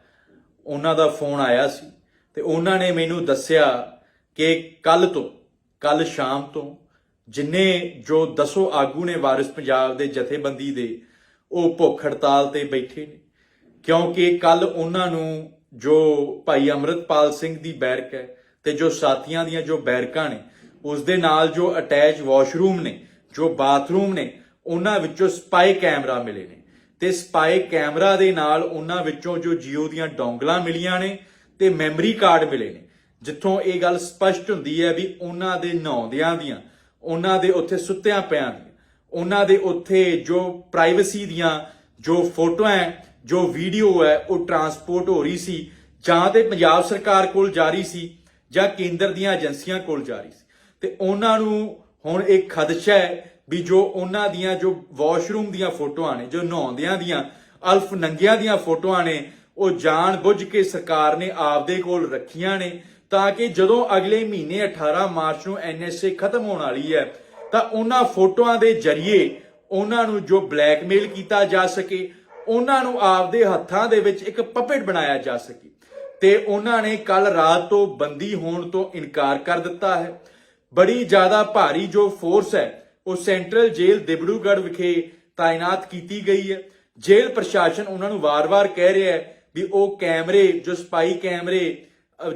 ਉਹਨਾਂ ਦਾ ਫੋਨ ਆਇਆ ਸੀ ਤੇ ਉਹਨਾਂ ਨੇ ਮੈਨੂੰ ਦੱਸਿਆ ਕਿ ਕੱਲ ਤੋਂ ਕੱਲ ਸ਼ਾਮ ਤੋਂ ਜਿੰਨੇ ਜੋ ਦਸੋ ਆਗੂ ਨੇ ਵਾਰਿਸ ਪੰਜਾਬ ਦੇ ਜਥੇਬੰਦੀ ਦੇ, ਉਹ ਭੁੱਖ ਹੜਤਾਲ ਤੇ ਬੈਠੇ ਨੇ। ਕਿਉਂਕਿ ਕੱਲ ਉਹਨਾਂ ਨੂੰ ਜੋ ਭਾਈ ਅਮਰਤਪਾਲ ਸਿੰਘ ਦੀ ਬੈਰਕ ਹੈ ਤੇ ਜੋ ਸਾਥੀਆਂ ਦੀਆਂ ਜੋ ਬੈਰਕਾਂ ਨੇ, ਉਸ ਦੇ ਨਾਲ ਜੋ ਅਟੈਚ ਵਾਸ਼ਰੂਮ ਨੇ, ਜੋ ਬਾਥਰੂਮ ਨੇ, ਉਹਨਾਂ ਵਿੱਚੋਂ ਸਪਾਈ ਕੈਮਰਾ ਮਿਲੇ ਨੇ। ਤੇ ਸਪਾਈ ਕੈਮਰਾ ਦੇ ਨਾਲ ਉਹਨਾਂ ਵਿੱਚੋਂ ਜੋ ਜੀਓ ਦੀਆਂ ਡੋਂਗਲਾਂ ਮਿਲੀਆਂ ਨੇ ਤੇ ਮੈਮਰੀ ਕਾਰਡ ਮਿਲੇ ਨੇ। ਜਿੱਥੋਂ ਇਹ ਗੱਲ ਸਪਸ਼ਟ ਹੁੰਦੀ ਹੈ ਵੀ ਉਹਨਾਂ ਦੇ ਨਹਾਉਂਦਿਆਂ ਦੀਆਂ, ਉਹਨਾਂ ਦੇ ਉੱਥੇ ਸੁੱਤਿਆਂ ਪਿਆਂ ਦੀਆਂ, ਉਹਨਾਂ ਦੇ ਉੱਥੇ ਜੋ ਪ੍ਰਾਈਵੇਸੀ ਦੀਆਂ ਜੋ ਫੋਟੋਆਂ ਹੈ, ਜੋ ਵੀਡੀਓ ਹੈ, ਉਹ ਟਰਾਂਸਪੋਰਟ ਹੋ ਰਹੀ ਸੀ ਜਾਂ ਤੇ ਪੰਜਾਬ ਸਰਕਾਰ ਕੋਲ ਜਾ ਰਹੀ ਸੀ ਜਾਂ ਕੇਂਦਰ ਦੀਆਂ ਏਜੰਸੀਆਂ ਕੋਲ ਜਾ ਰਹੀ ਸੀ। ਤੇ ਉਹਨਾਂ ਨੂੰ ਹੁਣ ਇਹ ਖਦਸ਼ਾ ਹੈ ਵੀ ਜੋ ਉਹਨਾਂ ਦੀਆਂ ਜੋ ਵਾਸ਼ਰੂਮ ਦੀਆਂ ਫੋਟੋਆਂ ਨੇ, ਜੋ ਨਹਾਉਂਦਿਆਂ ਦੀਆਂ, ਅਲਫ ਨੰਗਿਆਂ ਦੀਆਂ ਫੋਟੋਆਂ ਨੇ, ਉਹ ਜਾਣ ਬੁੱਝ ਕੇ ਸਰਕਾਰ ਨੇ ਆਪਦੇ ਕੋਲ ਰੱਖੀਆਂ ਨੇ, ਤਾਂ ਕਿ ਜਦੋਂ ਅਗਲੇ ਮਹੀਨੇ 18 ਮਾਰਚ ਨੂੰ ਐਨਐਸਏ ਖਤਮ ਹੋਣ ਵਾਲੀ ਹੈ, ਤਾਂ ਉਹਨਾਂ ਫੋਟੋਆਂ ਦੇ ਜ਼ਰੀਏ ਉਹਨਾਂ ਨੂੰ ਜੋ ਬਲੈਕਮੇਲ ਕੀਤਾ ਜਾ ਸਕੇ, ਉਹਨਾਂ ਨੂੰ ਆਪਦੇ ਹੱਥਾਂ ਦੇ ਵਿੱਚ ਇੱਕ ਪਪੇਟ ਬਣਾਇਆ ਜਾ ਸਕੇ। ਤੇ ਉਹਨਾਂ ਨੇ ਕੱਲ ਰਾਤ ਤੋਂ ਬੰਦੀ ਹੋਣ ਤੋਂ ਇਨਕਾਰ ਕਰ ਦਿੱਤਾ ਹੈ। ਬੜੀ ਜ਼ਿਆਦਾ ਭਾਰੀ ਜੋ ਫੋਰਸ ਹੈ ਉਹ ਸੈਂਟਰਲ ਜੇਲ੍ਹ ਦਿਬੜੂਗੜ੍ਹ ਵਿਖੇ ਤਾਇਨਾਤ ਕੀਤੀ ਗਈ ਹੈ। ਜੇਲ੍ਹ ਪ੍ਰਸ਼ਾਸਨ ਉਹਨਾਂ ਨੂੰ ਵਾਰ-ਵਾਰ ਕਹਿ ਰਿਹਾ ਹੈ ਵੀ ਉਹ ਕੈਮਰੇ, ਜੋ ਸਪਾਈ ਕੈਮਰੇ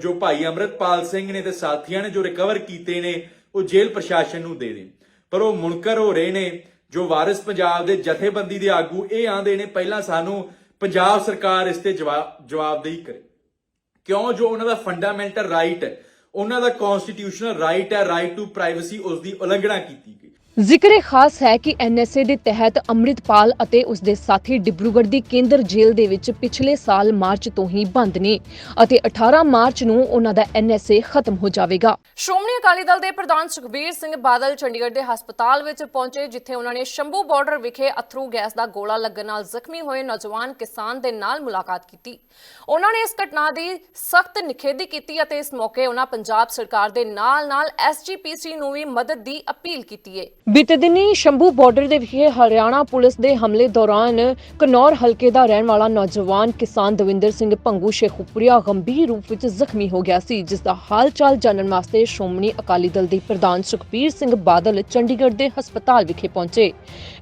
ਜੋ ਭਾਈ ਅਮਰਤਪਾਲ ਸਿੰਘ ਨੇ ਤੇ ਸਾਥੀਆਂ ਨੇ ਜੋ ਰਿਕਵਰ ਕੀਤੇ ਨੇ, ਉਹ ਜੇਲ੍ਹ ਪ੍ਰਸ਼ਾਸਨ ਨੂੰ ਦੇ ਦੇਣ। ਪਰ ਉਹ ਮੁਨਕਰ ਹੋ ਰਹੇ ਨੇ, ਜੋ ਵਾਰਿਸ ਪੰਜਾਬ ਦੇ ਜਥੇਬੰਦੀ ਦੇ ਆਗੂ ਇਹ ਆਂਦੇ ਨੇ, ਪਹਿਲਾਂ ਸਾਨੂੰ ਪੰਜਾਬ ਸਰਕਾਰ ਇਸ ਤੇ ਜਵਾਬ ਜਵਾਬਦੇਹੀ ਕਰੇ। ਕਿਉਂ? ਜੋ ਉਹਨਾਂ ਦਾ ਫੰਡਾਮੈਂਟਲ ਰਾਈਟ ਹੈ, ਉਹਨਾਂ ਦਾ ਕਨਸਟੀਟਿਊਸ਼ਨਲ ਰਾਈਟ ਹੈ ਰਾਈਟ ਟੂ ਪ੍ਰਾਈਵੇਸੀ ਉਸ ਦੀ ਉਲੰਘਣਾ ਕੀਤੀ ਜ਼ਿਕਰੇ ਖਾਸ ਹੈ ਕਿ ਐਨਐਸਏ ਦੇ ਤਹਿਤ ਅੰਮ੍ਰਿਤਪਾਲ ਅਤੇ ਉਸ ਦੇ ਸਾਥੀ ਡਿਬਰੂਗੜ੍ਹ ਦੀ ਕੇਂਦਰ ਜੇਲ੍ਹ ਦੇ ਵਿੱਚ ਪਿਛਲੇ ਸਾਲ ਮਾਰਚ ਤੋਂ ਹੀ ਬੰਦ ਨੇ ਅਤੇ 18 ਮਾਰਚ ਨੂੰ ਉਹਨਾਂ ਦਾ ਐਨਐਸਏ ਖਤਮ ਹੋ ਜਾਵੇਗਾ। ਸ਼੍ਰੋਮਣੀ ਅਕਾਲੀ ਦਲ ਦੇ ਪ੍ਰਧਾਨ ਸੁਖਬੀਰ ਸਿੰਘ ਬਾਦਲ ਚੰਡੀਗੜ੍ਹ ਦੇ ਹਸਪਤਾਲ ਵਿੱਚ ਪਹੁੰਚੇ, ਜਿੱਥੇ ਉਹਨਾਂ ਨੇ ਸ਼ੰਭੂ ਬਾਰਡਰ ਵਿਖੇ ਅਥਰੂ ਗੈਸ ਦਾ ਗੋਲਾ ਲੱਗਣ ਨਾਲ ਜ਼ਖਮੀ ਹੋਏ ਨੌਜਵਾਨ ਕਿਸਾਨ ਦੇ ਨਾਲ ਮੁਲਾਕਾਤ ਕੀਤੀ। ਉਹਨਾਂ ਨੇ ਇਸ ਘਟਨਾ ਦੀ ਸਖਤ ਨਿਖੇਧੀ ਕੀਤੀ ਅਤੇ ਇਸ ਮੌਕੇ ਉਹਨਾਂ ਪੰਜਾਬ ਸਰਕਾਰ ਦੇ ਨਾਲ-ਨਾਲ ਐਸਜੀਪੀਸੀ ਨੂੰ ਵੀ ਮਦਦ ਦੀ ਅਪੀਲ ਕੀਤੀ ਹੈ ਬੀਤੇ ਦਿਨੀ ਸ਼ੰਭੂ ਬਾਰਡਰ ਦੇ ਵਿਖੇ ਹਰਿਆਣਾ ਪੁਲਿਸ ਦੇ ਹਮਲੇ ਦੌਰਾਨ ਕਨੌਰ ਹਲਕੇ ਦਾ ਰਹਿਣ ਵਾਲਾ ਨੌਜਵਾਨ ਕਿਸਾਨ ਦਵਿੰਦਰ ਸਿੰਘ ਭੰਗੂ ਸ਼ੇਖੂਪੁਰੀਆ ਗੰਭੀਰ ਰੂਪ ਵਿੱਚ ਜ਼ਖਮੀ ਹੋ ਗਿਆ ਸੀ, ਜਿਸ ਦਾ ਹਾਲ ਚਾਲ ਜਾਣਨ ਵਾਸਤੇ ਸ਼੍ਰੋਮਣੀ ਅਕਾਲੀ ਦਲ ਦੇ ਪ੍ਰਧਾਨ ਸੁਖਬੀਰ ਸਿੰਘ ਬਾਦਲ ਚੰਡੀਗੜ੍ਹ ਦੇ ਹਸਪਤਾਲ ਵਿਖੇ ਪਹੁੰਚੇ।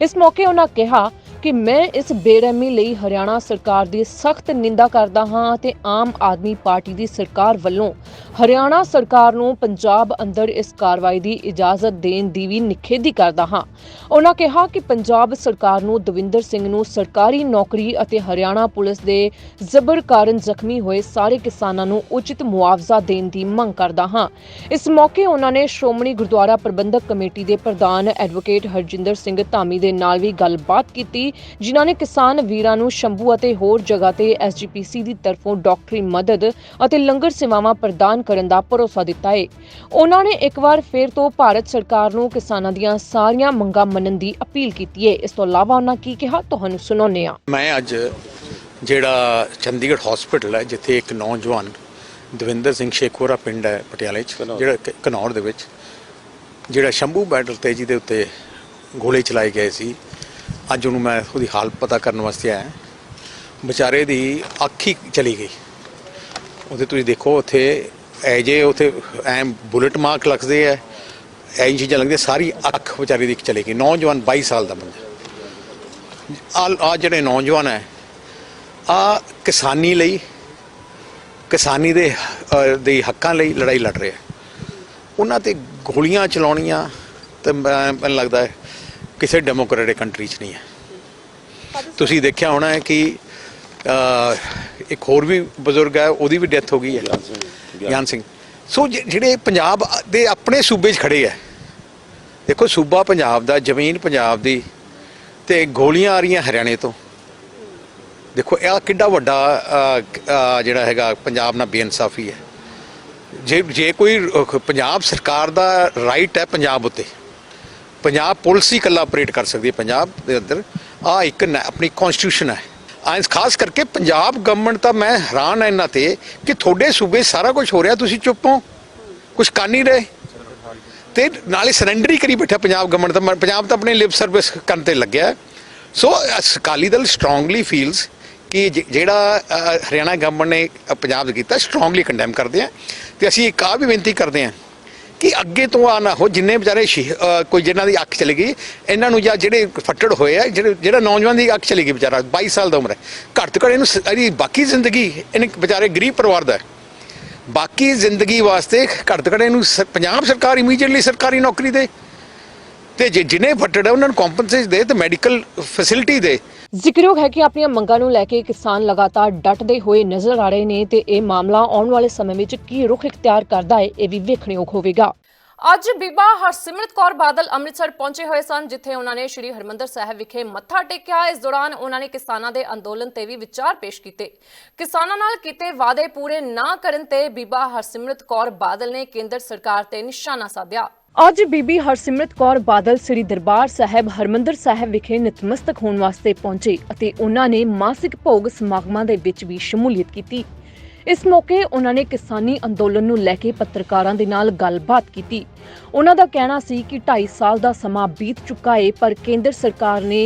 ਇਸ ਮੌਕੇ ਉਹਨਾਂ ਕਿਹਾ ਕਿ ਮੈਂ ਇਸ ਬੇਰਹਿਮੀ ਲਈ ਹਰਿਆਣਾ ਸਰਕਾਰ ਦੀ ਸਖਤ ਨਿੰਦਾ ਕਰਦਾ ਹਾਂ ਅਤੇ ਆਮ ਆਦਮੀ ਪਾਰਟੀ ਦੀ ਸਰਕਾਰ ਵੱਲੋਂ ਹਰਿਆਣਾ ਸਰਕਾਰ ਨੂੰ ਪੰਜਾਬ ਅੰਦਰ ਇਸ ਕਾਰਵਾਈ ਦੀ ਇਜਾਜ਼ਤ ਦੇਣ ਦੀ ਵੀ ਨਿਖੇਧੀ ਕਰਦਾ ਹਾਂ। ਉਹਨਾਂ ਕਿਹਾ ਕਿ ਪੰਜਾਬ ਸਰਕਾਰ ਨੂੰ ਦਵਿੰਦਰ ਸਿੰਘ ਨੂੰ ਸਰਕਾਰੀ ਨੌਕਰੀ ਅਤੇ ਹਰਿਆਣਾ ਪੁਲਿਸ ਦੇ ਜ਼ਬਰ ਕਾਰਨ ਜ਼ਖਮੀ ਹੋਏ ਸਾਰੇ ਕਿਸਾਨਾਂ ਨੂੰ ਉਚਿਤ ਮੁਆਵਜ਼ਾ ਦੇਣ ਦੀ ਮੰਗ ਕਰਦਾ ਹਾਂ। ਇਸ ਮੌਕੇ ਉਹਨਾਂ ਨੇ ਸ਼੍ਰੋਮਣੀ ਗੁਰਦੁਆਰਾ ਪ੍ਰਬੰਧਕ ਕਮੇਟੀ ਦੇ ਪ੍ਰਧਾਨ ਐਡਵੋਕੇਟ ਹਰਜਿੰਦਰ ਸਿੰਘ ਧਾਮੀ ਦੇ ਨਾਲ ਵੀ ਗੱਲਬਾਤ ਕੀਤੀ ਜਿਨ੍ਹਾਂ ਨੇ ਕਿਸਾਨ ਵੀਰਾਂ ਨੂੰ ਸ਼ੰਭੂ ਅਤੇ ਹੋਰ ਜਗ੍ਹਾ ਤੇ ਐਸਜੀਪੀਸੀ ਦੀ ਤਰਫੋਂ ਡਾਕਟਰੀ ਮਦਦ ਅਤੇ ਲੰਗਰ ਸੇਵਾਵਾਂ ਪ੍ਰਦਾਨ ਕਰਨ ਦਾ ਭਰੋਸਾ ਦਿੱਤਾ ਹੈ ਉਹਨਾਂ ਨੇ ਇੱਕ ਵਾਰ ਫਿਰ ਤੋਂ ਭਾਰਤ ਸਰਕਾਰ ਨੂੰ ਕਿਸਾਨਾਂ ਦੀਆਂ ਸਾਰੀਆਂ ਮੰਗਾਂ ਮੰਨਣ ਦੀ ਅਪੀਲ ਕੀਤੀ ਹੈ ਇਸ ਤੋਂ ਇਲਾਵਾ ਉਹਨਾਂ ਕੀ ਕਿਹਾ ਤੁਹਾਨੂੰ ਸੁਣਾਉਂਦੇ ਹਾਂ। ਮੈਂ ਅੱਜ ਜਿਹੜਾ ਚੰਡੀਗੜ੍ਹ ਹਸਪੀਟਲ ਹੈ ਜਿੱਥੇ ਇੱਕ ਨੌਜਵਾਨ ਦਵਿੰਦਰ ਸਿੰਘ ਸ਼ੇਖੋਰਾ ਪਿੰਡ ਹੈ ਪਟਿਆਲੇ 'ਚ ਜਿਹੜਾ ਕ- ਘਨੌਰ ਦੇ ਵਿੱਚ ਜਿਹੜਾ ਸ਼ੰਭੂ ਬੈਟਲ ਤੇ ਜਿਹਦੇ ਉੱਤੇ ਗੋਲੇ ਚਲਾਏ ਗਏ ਸੀ ਅੱਜ ਉਹਨੂੰ ਮੈਂ ਉਹਦੀ ਹਾਲਤ ਪਤਾ ਕਰਨ ਵਾਸਤੇ ਆਇਆ। ਵਿਚਾਰੇ ਦੀ ਅੱਖ ਹੀ ਚਲੀ ਗਈ। ਉਹਦੇ ਤੁਸੀਂ ਦੇਖੋ, ਉੱਥੇ ਐ ਜੇ ਉੱਥੇ ਐ ਬੁਲਟ ਮਾਰਕ ਲੱਗਦੇ ਐ ਐਂ ਚੀਜ਼ਾਂ ਲੱਗਦੀਆਂ, ਸਾਰੀ ਅੱਖ ਵਿਚਾਰੇ ਦੀ ਚਲੀ ਗਈ। ਨੌਜਵਾਨ 22 ਸਾਲ ਦਾ ਬੰਦਾ। ਆ ਜਿਹੜੇ ਨੌਜਵਾਨ ਹੈ, ਆ ਕਿਸਾਨੀ ਲਈ, ਕਿਸਾਨੀ ਦੇ ਦੇ ਹੱਕਾਂ ਲਈ ਲੜਾਈ ਲੜ ਰਹੇ ਆ। ਉਹਨਾਂ ਤੇ ਗੋਲੀਆਂ ਚਲਾਉਣੀਆਂ ਤੇ ਮੈਨੂੰ ਲੱਗਦਾ ਹੈ ਕਿਸੇ ਡੈਮੋਕ੍ਰੈਟਿਕ ਕੰਟਰੀ 'ਚ ਨਹੀਂ ਹੈ। ਤੁਸੀਂ ਦੇਖਿਆ ਹੋਣਾ ਹੈ ਕਿ ਇੱਕ ਹੋਰ ਵੀ ਬਜ਼ੁਰਗ ਹੈ ਉਹਦੀ ਵੀ ਡੈਥ ਹੋ ਗਈ ਹੈ। ਗਿਆਨ ਸਿੰਘ ਸੋ ਜਿਹੜੇ ਪੰਜਾਬ ਦੇ ਆਪਣੇ ਸੂਬੇ 'ਚ ਖੜੇ ਹੈ ਦੇਖੋ ਸੂਬਾ ਪੰਜਾਬ ਦਾ ਜ਼ਮੀਨ ਪੰਜਾਬ ਦੀ ਤੇ ਗੋਲੀਆਂ ਆ ਰਹੀਆਂ ਹਰਿਆਣੇ ਤੋਂ। ਦੇਖੋ ਇਹ ਕਿੱਡਾ ਵੱਡਾ ਜਿਹੜਾ ਹੈਗਾ ਪੰਜਾਬ ਨਾਲ ਬੇਇਨਸਾਫੀ ਹੈ। ਜੇ ਜੇ ਕੋਈ ਪੰਜਾਬ ਸਰਕਾਰ ਦਾ ਰਾਈਟ ਹੈ ਪੰਜਾਬ ਉੱਤੇ। ਪੰਜਾਬ ਪੁਲਿਸ ਹੀ ਇਕੱਲਾ ਆਪਰੇਟ ਕਰ ਸਕਦੀ ਹੈ ਪੰਜਾਬ ਦੇ ਅੰਦਰ। ਆ ਇੱਕ ਨ- ਆਪਣੀ ਕਨਸਟੀਟਿਊਸ਼ਨ ਹੈ। ਆਇੰਸ ਖਾਸ ਕਰਕੇ ਪੰਜਾਬ ਗਵਰਨਮੈਂਟ ਤਾਂ ਮੈਂ ਹੈਰਾਨ ਹਾਂ ਇਹਨਾਂ ਤੇ ਕਿ ਤੁਹਾਡੇ ਸੂਬੇ 'ਚ ਸਾਰਾ ਕੁਝ ਹੋ ਰਿਹਾ, ਤੁਸੀਂ ਚੁੱਪ ਹੋ? ਕੁਝ ਕਰ ਨਹੀਂ ਰਹੇ? ਤੇ ਨਾਲੇ ਸਰੈਂਡਰ ਹੀ ਕਰੀ ਬੈਠਾ ਪੰਜਾਬ ਗਵਰਨਮੈਂਟ ਤਾਂ। ਪੰਜਾਬ ਤਾਂ ਆਪਣੇ ਲਿਪ ਸਰਵਿਸ ਕਰਨ ਤੇ ਲੱਗਿਆ। So Akali Dal strongly feels ਕਿ ਜਿਹੜਾ ਹਰਿਆਣਾ ਗਵਰਨਮੈਂਟ ਨੇ ਪੰਜਾਬ ਦੇ ਕੀਤਾ ਸਟਰੋਂਗਲੀ ਕੰਡੈਮ ਕਰਦੇ ਆ। ਤੇ ਅਸੀਂ ਇੱਕ ਆ ਵੀ ਬੇਨਤੀ ਕਰਦੇ ਆ ਕਿ ਅੱਗੇ ਤੋਂ ਆ ਨਾ ਹੋ, ਜਿੰਨੇ ਵਿਚਾਰੇ ਸ਼ਹੀ- ਕੋਈ ਜਿਨ੍ਹਾਂ ਦੀ ਅੱਖ ਚਲੀ ਗਈ, ਇਹਨਾਂ ਨੂੰ ਜਾਂ ਜਿਹੜੇ ਫੱਟੜ ਹੋਏ ਆ, ਜਿਹੜੇ, ਜਿਹੜਾ ਨੌਜਵਾਨ ਦੀ ਅੱਖ ਚਲੀ ਗਈ ਵਿਚਾਰਾ 22 ਸਾਲ ਦਾ ਉਮਰ ਹੈ। ਘੱਟ ਤੋਂ ਘੱਟ ਇਹਨੂੰ ਇਹਦੀ ਬਾਕੀ ਜ਼ਿੰਦਗੀ, ਇਹਨੇ ਵਿਚਾਰੇ ਗਰੀਬ ਪਰਿਵਾਰ ਦਾ ਬਾਕੀ ਜ਼ਿੰਦਗੀ ਵਾਸਤੇ ਘੱਟ ਤੋਂ ਘੱਟ ਇਹਨੂੰ ਸ- ਪੰਜਾਬ ਸਰਕਾਰ ਇਮੀਡੀਏਟਲੀ ਸਰਕਾਰੀ ਨੌਕਰੀ ਦੇ। ਤੇ ਜਿ- ਜਿਹਨੇ ਫੱਟੜ ਹੈ, ਉਹਨਾਂ ਨੂੰ ਕੰਪਨਸੇਟ ਦੇ, ਤੇ ਮੈਡੀਕਲ ਫੈਸਿਲਿਟੀ ਦੇ। ਜ਼ਿਕਰਯੋਗ ਹੈ ਕਿ ਆਪਣੀਆਂ ਮੰਗਾਂ ਨੂੰ ਲੈ ਕੇ ਕਿਸਾਨ ਲਗਾਤਾਰ ਡਟਦੇ ਹੋਏ ਨਜ਼ਰ ਆ ਰਹੇ ਨੇ ਤੇ ਇਹ ਮਾਮਲਾ ਆਉਣ ਵਾਲੇ ਸਮੇਂ ਵਿੱਚ ਕੀ ਰੁਖ ਇਖਤਿਆਰ ਕਰਦਾ ਹੈ, ਇਹ ਵੀ ਵੇਖਣਯੋਗ ਹੋਵੇਗਾ। ਅੱਜ ਬੀਬਾ ਹਰਸਿਮਰਤ ਕੌਰ ਬਾਦਲ ਅੰਮ੍ਰਿਤਸਰ ਪਹੁੰਚੇ ਹੋਏ ਸਨ, ਜਿੱਥੇ ਉਹਨਾਂ ਨੇ ਸ਼੍ਰੀ ਹਰਮੰਦਰ ਸਾਹਿਬ ਵਿਖੇ ਮੱਥਾ ਟੇਕਿਆ। ਇਸ ਦੌਰਾਨ ਉਹਨਾਂ ਨੇ ਕਿਸਾਨਾਂ ਦੇ ਅੰਦੋਲਨ ਤੇ ਵੀ ਵਿਚਾਰ ਪੇਸ਼ ਕੀਤੇ। ਕਿਸਾਨਾਂ ਨਾਲ ਕੀਤੇ ਵਾਅਦੇ ਪੂਰੇ ਨਾ ਕਰਨ ਤੇ ਬੀਬਾ ਹਰਸਿਮਰਤ ਕੌਰ ਬਾਦਲ ਨੇ ਕੇਂਦਰ ਸਰਕਾਰ ਤੇ ਨਿਸ਼ਾਨਾ ਸਾਧਿਆ। ਅੱਜ ਬੀਬੀ ਹਰਸਿਮਰਤ ਕੌਰ ਬਾਦਲ ਸ੍ਰੀ ਦਰਬਾਰ ਸਾਹਿਬ, ਹਰਮੰਦਰ ਸਾਹਿਬ ਵਿਖੇ ਨਤਮਸਤਕ ਹੋਣ ਵਾਸਤੇ ਪਹੁੰਚੇ ਅਤੇ ਉਹਨਾਂ ਨੇ ਮਾਸਿਕ ਭੋਗ ਸਮਾਗਮਾਂ ਦੇ ਵਿੱਚ ਵੀ ਸ਼ਮੂਲੀਅਤ ਕੀਤੀ। ਇਸ ਮੌਕੇ ਉਹਨਾਂ ਨੇ ਕਿਸਾਨੀ ਅੰਦੋਲਨ ਨੂੰ ਲੈ ਕੇ ਪੱਤਰਕਾਰਾਂ ਦੇ ਨਾਲ ਗੱਲਬਾਤ ਕੀਤੀ। ਉਹਨਾਂ ਦਾ ਕਹਿਣਾ ਸੀ ਕਿ 2.5 ਸਾਲ ਦਾ ਸਮਾਂ ਬੀਤ ਚੁੱਕਾ ਹੈ ਪਰ ਕੇਂਦਰ ਸਰਕਾਰ ਨੇ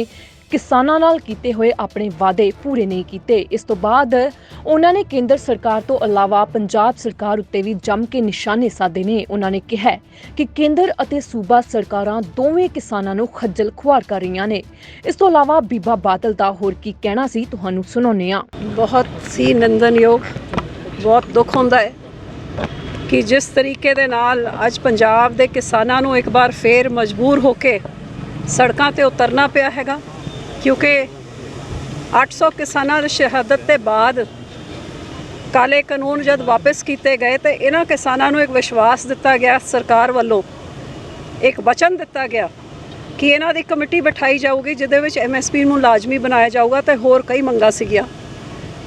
ਕਿਸਾਨਾਂ ਨਾਲ ਕੀਤੇ ਹੋਏ ਆਪਣੇ ਵਾਅਦੇ ਪੂਰੇ ਨਹੀਂ ਕੀਤੇ। ਇਸ ਤੋਂ ਬਾਅਦ ਉਹਨਾਂ ਨੇ ਕੇਂਦਰ ਸਰਕਾਰ ਤੋਂ ਇਲਾਵਾ ਪੰਜਾਬ ਸਰਕਾਰ ਉੱਤੇ ਵੀ ਜੰਮ ਕੇ ਨਿਸ਼ਾਨੇ ਸਾਧੇ ਨੇ। ਉਹਨਾਂ ਨੇ ਕਿਹਾ ਕਿ ਕੇਂਦਰ ਅਤੇ ਸੂਬਾ ਸਰਕਾਰਾਂ ਦੋਵੇਂ ਕਿਸਾਨਾਂ ਨੂੰ ਖੱਜਲ ਖੁਆਰ ਕਰ ਰਹੀਆਂ ਨੇ। ਇਸ ਤੋਂ ਇਲਾਵਾ ਬੀਬਾ ਬਾਦਲ ਦਾ ਹੋਰ ਕੀ ਕਹਿਣਾ ਸੀ ਤੁਹਾਨੂੰ ਸੁਣਾਉਂਦੇ ਹਾਂ। ਬਹੁਤ ਸੀ ਨੰਦਨਯੋਗ ਬਹੁਤ ਦੁੱਖ ਹੁੰਦਾ ਹੈ ਕਿ ਜਿਸ ਤਰੀਕੇ ਦੇ ਨਾਲ ਅੱਜ ਪੰਜਾਬ ਦੇ ਕਿਸਾਨਾਂ ਨੂੰ ਇੱਕ ਵਾਰ ਫੇਰ ਮਜਬੂਰ ਹੋ ਕੇ ਸੜਕਾਂ ਤੇ ਉਤਰਨਾ ਪਿਆ ਹੈਗਾ। ਕਿਉਂਕਿ 800 ਕਿਸਾਨਾਂ ਦੀ ਸ਼ਹਾਦਤ ਦੇ ਬਾਅਦ ਕਾਲੇ ਕਾਨੂੰਨ ਜਦ ਵਾਪਸ ਕੀਤੇ ਗਏ ਤੇ ਇਹਨਾਂ ਕਿਸਾਨਾਂ ਨੂੰ ਇੱਕ ਵਿਸ਼ਵਾਸ ਦਿੱਤਾ ਗਿਆ, ਸਰਕਾਰ ਵੱਲੋਂ ਇੱਕ ਵਚਨ ਦਿੱਤਾ ਗਿਆ ਕਿ ਇਹਨਾਂ ਦੀ ਕਮੇਟੀ ਬਿਠਾਈ ਜਾਊਗੀ, ਜਿਹਦੇ ਵਿੱਚ ਐਮਐਸਪੀ ਨੂੰ ਲਾਜ਼ਮੀ ਬਣਾਇਆ ਜਾਊਗਾ ਤੇ ਹੋਰ ਕਈ ਮੰਗਾਂ ਸੀਗੀਆਂ।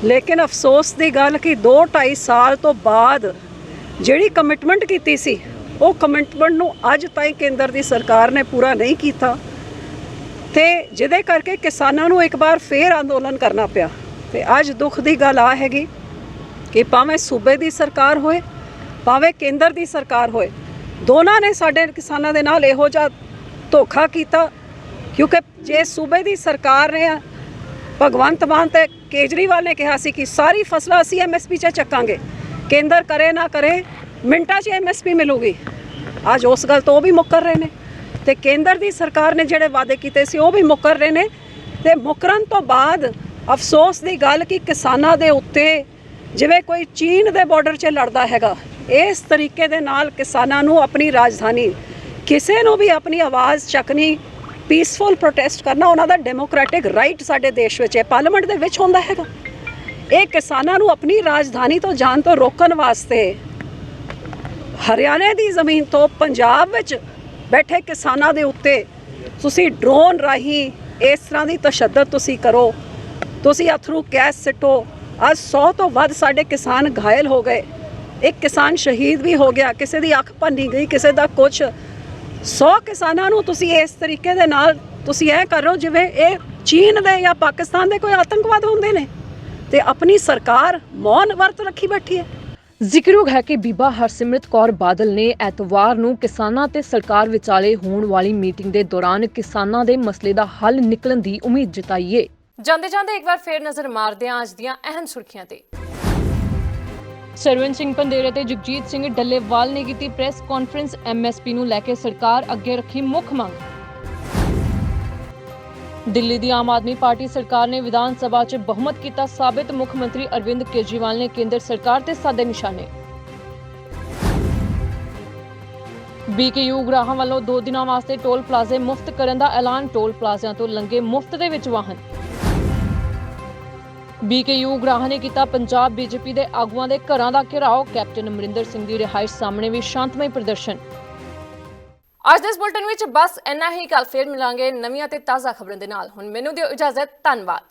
ਲੇਕਿਨ ਅਫਸੋਸ ਦੀ ਗੱਲ ਕਿ 2 2.5 ਸਾਲ ਤੋਂ ਬਾਅਦ ਜਿਹੜੀ ਕਮਿਟਮੈਂਟ ਕੀਤੀ ਸੀ, ਉਹ ਕਮਿਟਮੈਂਟ ਨੂੰ ਅੱਜ ਤਾਈਂ ਕੇਂਦਰ ਦੀ ਸਰਕਾਰ ਨੇ ਪੂਰਾ ਨਹੀਂ ਕੀਤਾ। ਤੇ ਜਿਹਦੇ ਕਰਕੇ ਕਿਸਾਨਾਂ ਨੂੰ ਇੱਕ ਵਾਰ ਫੇਰ ਅੰਦੋਲਨ ਕਰਨਾ ਪਿਆ। ਤੇ ਅੱਜ ਦੁੱਖ ਦੀ ਗੱਲ ਆ ਹੈਗੀ ਕਿ ਭਾਵੇਂ ਸੂਬੇ ਦੀ ਸਰਕਾਰ ਹੋਏ, ਭਾਵੇਂ ਕੇਂਦਰ ਦੀ ਸਰਕਾਰ ਹੋਏ, ਦੋਨਾਂ ਨੇ ਸਾਡੇ ਕਿਸਾਨਾਂ ਦੇ ਨਾਲ ਇਹੋ ਜਿਹਾ ਧੋਖਾ ਕੀਤਾ, ਕਿਉਂਕਿ ਜੇ ਸੂਬੇ ਦੀ ਸਰਕਾਰ ਨੇ ਭਗਵੰਤ ਮਾਨ ਤੇ ਕੇਜਰੀਵਾਲ ਨੇ ਕਿਹਾ ਸੀ ਕਿ ਸਾਰੀ ਫਸਲਾਂ ਅਸੀਂ ਐਮਐਸਪੀ 'ਚ ਚੱਕਾਂਗੇ, ਕੇਂਦਰ ਕਰੇ ਨਾ ਕਰੇ, ਮਿੰਟਾਂ 'ਚ ਐਮਐਸਪੀ ਮਿਲੂਗੀ। ਅੱਜ ਉਸ ਗੱਲ ਤੋਂ ਉਹ ਵੀ ਮੁੱਕਰ ਰਹੇ ਨੇ। ਤੇ ਕੇਂਦਰ ਦੀ ਸਰਕਾਰ ਨੇ ਜਿਹੜੇ ਵਾਅਦੇ ਕੀਤੇ ਸੀ, ਉਹ ਵੀ ਮੁੱਕਰ ਰਹੇ ਨੇ। ਤੇ ਮੁੱਕਰਨ ਤੋਂ ਬਾਅਦ ਅਫਸੋਸ ਦੀ ਗੱਲ ਕਿ ਕਿਸਾਨਾਂ ਦੇ ਉੱਤੇ ਜਿਵੇਂ ਕੋਈ ਚੀਨ ਦੇ ਬਾਰਡਰ 'ਚ ਲੜਦਾ ਹੈਗਾ, ਇਸ ਤਰੀਕੇ ਦੇ ਨਾਲ ਕਿਸਾਨਾਂ ਨੂੰ ਆਪਣੀ ਰਾਜਧਾਨੀ, ਕਿਸੇ ਨੂੰ ਵੀ ਆਪਣੀ ਆਵਾਜ਼ ਚੱਕਣੀ ਪੀਸਫੁਲ ਪ੍ਰੋਟੈਸਟ ਕਰਨਾ, ਉਹਨਾਂ ਦਾ ਡੈਮੋਕ੍ਰੈਟਿਕ ਰਾਈਟ ਸਾਡੇ ਦੇਸ਼ ਵਿੱਚ ਹੈ ਪਾਰਲੀਮੈਂਟ ਦੇ ਵਿੱਚ ਹੁੰਦਾ ਹੈਗਾ। ਇਹ ਕਿਸਾਨਾਂ ਨੂੰ ਆਪਣੀ ਰਾਜਧਾਨੀ ਤੋਂ ਜਾਣ ਤੋਂ ਰੋਕਣ ਵਾਸਤੇ ਹਰਿਆਣੇ ਦੀ ਜ਼ਮੀਨ ਤੋਂ ਪੰਜਾਬ ਵਿੱਚ ਬੈਠੇ ਕਿਸਾਨਾਂ ਦੇ ਉੱਤੇ ਤੁਸੀਂ ਡਰੋਨ ਰਾਹੀਂ ਇਸ ਤਰ੍ਹਾਂ ਦੀ ਤਸ਼ੱਦਦ ਤੁਸੀਂ ਕਰੋ। ਤੁਸੀਂ ਅਥਰੂ ਗੈਸ ਸਿੱਟੋ। ਅੱਜ 100 ਤੋਂ ਵੱਧ ਸਾਡੇ ਕਿਸਾਨ ਘਾਇਲ ਹੋ ਗਏ। ਇੱਕ ਕਿਸਾਨ ਸ਼ਹੀਦ ਵੀ ਹੋ ਗਿਆ। ਕਿਸੇ ਦੀ ਅੱਖ ਭੰਨੀ ਗਈ, ਕਿਸੇ ਦਾ ਕੁਝ 100 ਕਿਸਾਨਾਂ ਨੂੰ ਤੁਸੀਂ ਇਸ ਤਰੀਕੇ ਦੇ ਨਾਲ ਤੁਸੀਂ ਇਹ ਕਰ ਰਹੇ ਹੋ, ਜਿਵੇਂ ਇਹ ਚੀਨ ਦੇ ਜਾਂ ਪਾਕਿਸਤਾਨ ਦੇ ਕੋਈ ਆਤੰਕਵਾਦ ਹੁੰਦੇ ਨੇ। ਤੇ ਆਪਣੀ ਸਰਕਾਰ ਮੌਨ ਵਰਤ ਰੱਖੀ ਬੈਠੀ ਹੈ। ਜ਼ਿਕਰਯੋਗ ਹੈ ਕਿ ਬੀਬਾ ਹਰਸਿਮਰਤ ਕੌਰ ਬਾਦਲ ਨੇ ਐਤਵਾਰ ਨੂੰ ਕਿਸਾਨਾਂ ਤੇ ਸਰਕਾਰ ਵਿਚਾਲੇ ਹੋਣ ਵਾਲੀ ਮੀਟਿੰਗ ਦੇ ਦੌਰਾਨ ਕਿਸਾਨਾਂ ਦੇ ਮਸਲੇ ਦਾ ਹੱਲ ਨਿਕਲਣ ਦੀ ਉਮੀਦ ਜਤਾਈ ਏ। ਜਾਂਦੇ ਜਾਂਦੇ ਇੱਕ ਵਾਰ ਫੇਰ ਨਜ਼ਰ ਮਾਰਦੇ ਹਾਂ ਅੱਜ ਦੀਆਂ ਅਹਿਮ ਸੁਰਖੀਆਂ ਤੇ। ਸਰਵਨ ਸਿੰਘ ਪੰਦੇਰੇ ਤੇ ਜਗਜੀਤ ਸਿੰਘ ਡੱਲੇਵਾਲ ਨੇ ਕੀਤੀ ਪ੍ਰੈਸ ਕਾਨਫਰੰਸ ਐਮਐਸਪੀ ਨੂੰ ਲੈ ਕੇ ਸਰਕਾਰ ਅੱਗੇ ਰੱਖੀ ਮੁੱਖ ਮੰਗ। ਦਿੱਲੀ ਦੀ ਆਮ ਆਦਮੀ ਪਾਰਟੀ ਸਰਕਾਰ ਨੇ ਵਿਧਾਨ ਸਭਾ 'ਚ ਬਹੁਮਤ ਕੀਤਾ ਸਾਬਿਤ। ਮੁੱਖ ਮੰਤਰੀ ਅਰਵਿੰਦ ਕੇਜਰੀਵਾਲ ਨੇ ਕੇਂਦਰ ਸਰਕਾਰ ਤੇ ਸਾਦੇ ਨਿਸ਼ਾਨੇ। ਬੀਕੇਯੂ ਗ੍ਰਾਹਾਂ ਵੱਲੋਂ ਦੋ ਦਿਨਾਂ ਵਾਸਤੇ ਟੋਲ ਪਲਾਜ਼ੇ ਮੁਫਤ ਕਰਨ ਦਾ ਐਲਾਨ। ਟੋਲ ਪਲਾਜ਼ਿਆਂ ਤੋਂ ਲੰਘੇ ਮੁਫਤ ਦੇ ਵਿੱਚ ਵਾਹਨ। ਬੀਕੇਯੂ ਗ੍ਰਾਹਾਂ ਨੇ ਕੀਤਾ ਪੰਜਾਬ ਬੀਜੇਪੀ ਦੇ ਆਗੂਆਂ ਦੇ ਘਰਾਂ ਦਾ ਘਿਰਾਓ। ਕੈਪਟਨ ਅਮਰਿੰਦਰ ਸਿੰਘ ਦੀ ਰਿਹਾਇਸ਼ ਸਾਹਮਣੇ ਵੀ ਸ਼ਾਂਤਮਈ ਪ੍ਰਦਰਸ਼ਨ। ਅੱਜ ਦੇ ਇਸ ਬੁਲਟਨ ਵਿੱਚ ਬਸ ਇੰਨਾ ਹੀ ਕੱਲ ਫੇਰ ਮਿਲਾਂਗੇ ਨਵੀਆਂ ਤੇ ਤਾਜ਼ਾ ਖਬਰਾਂ ਦੇ ਨਾਲ। ਹੁਣ ਮੈਨੂੰ ਦਿਓ ਇਜਾਜ਼ਤ, ਧੰਨਵਾਦ।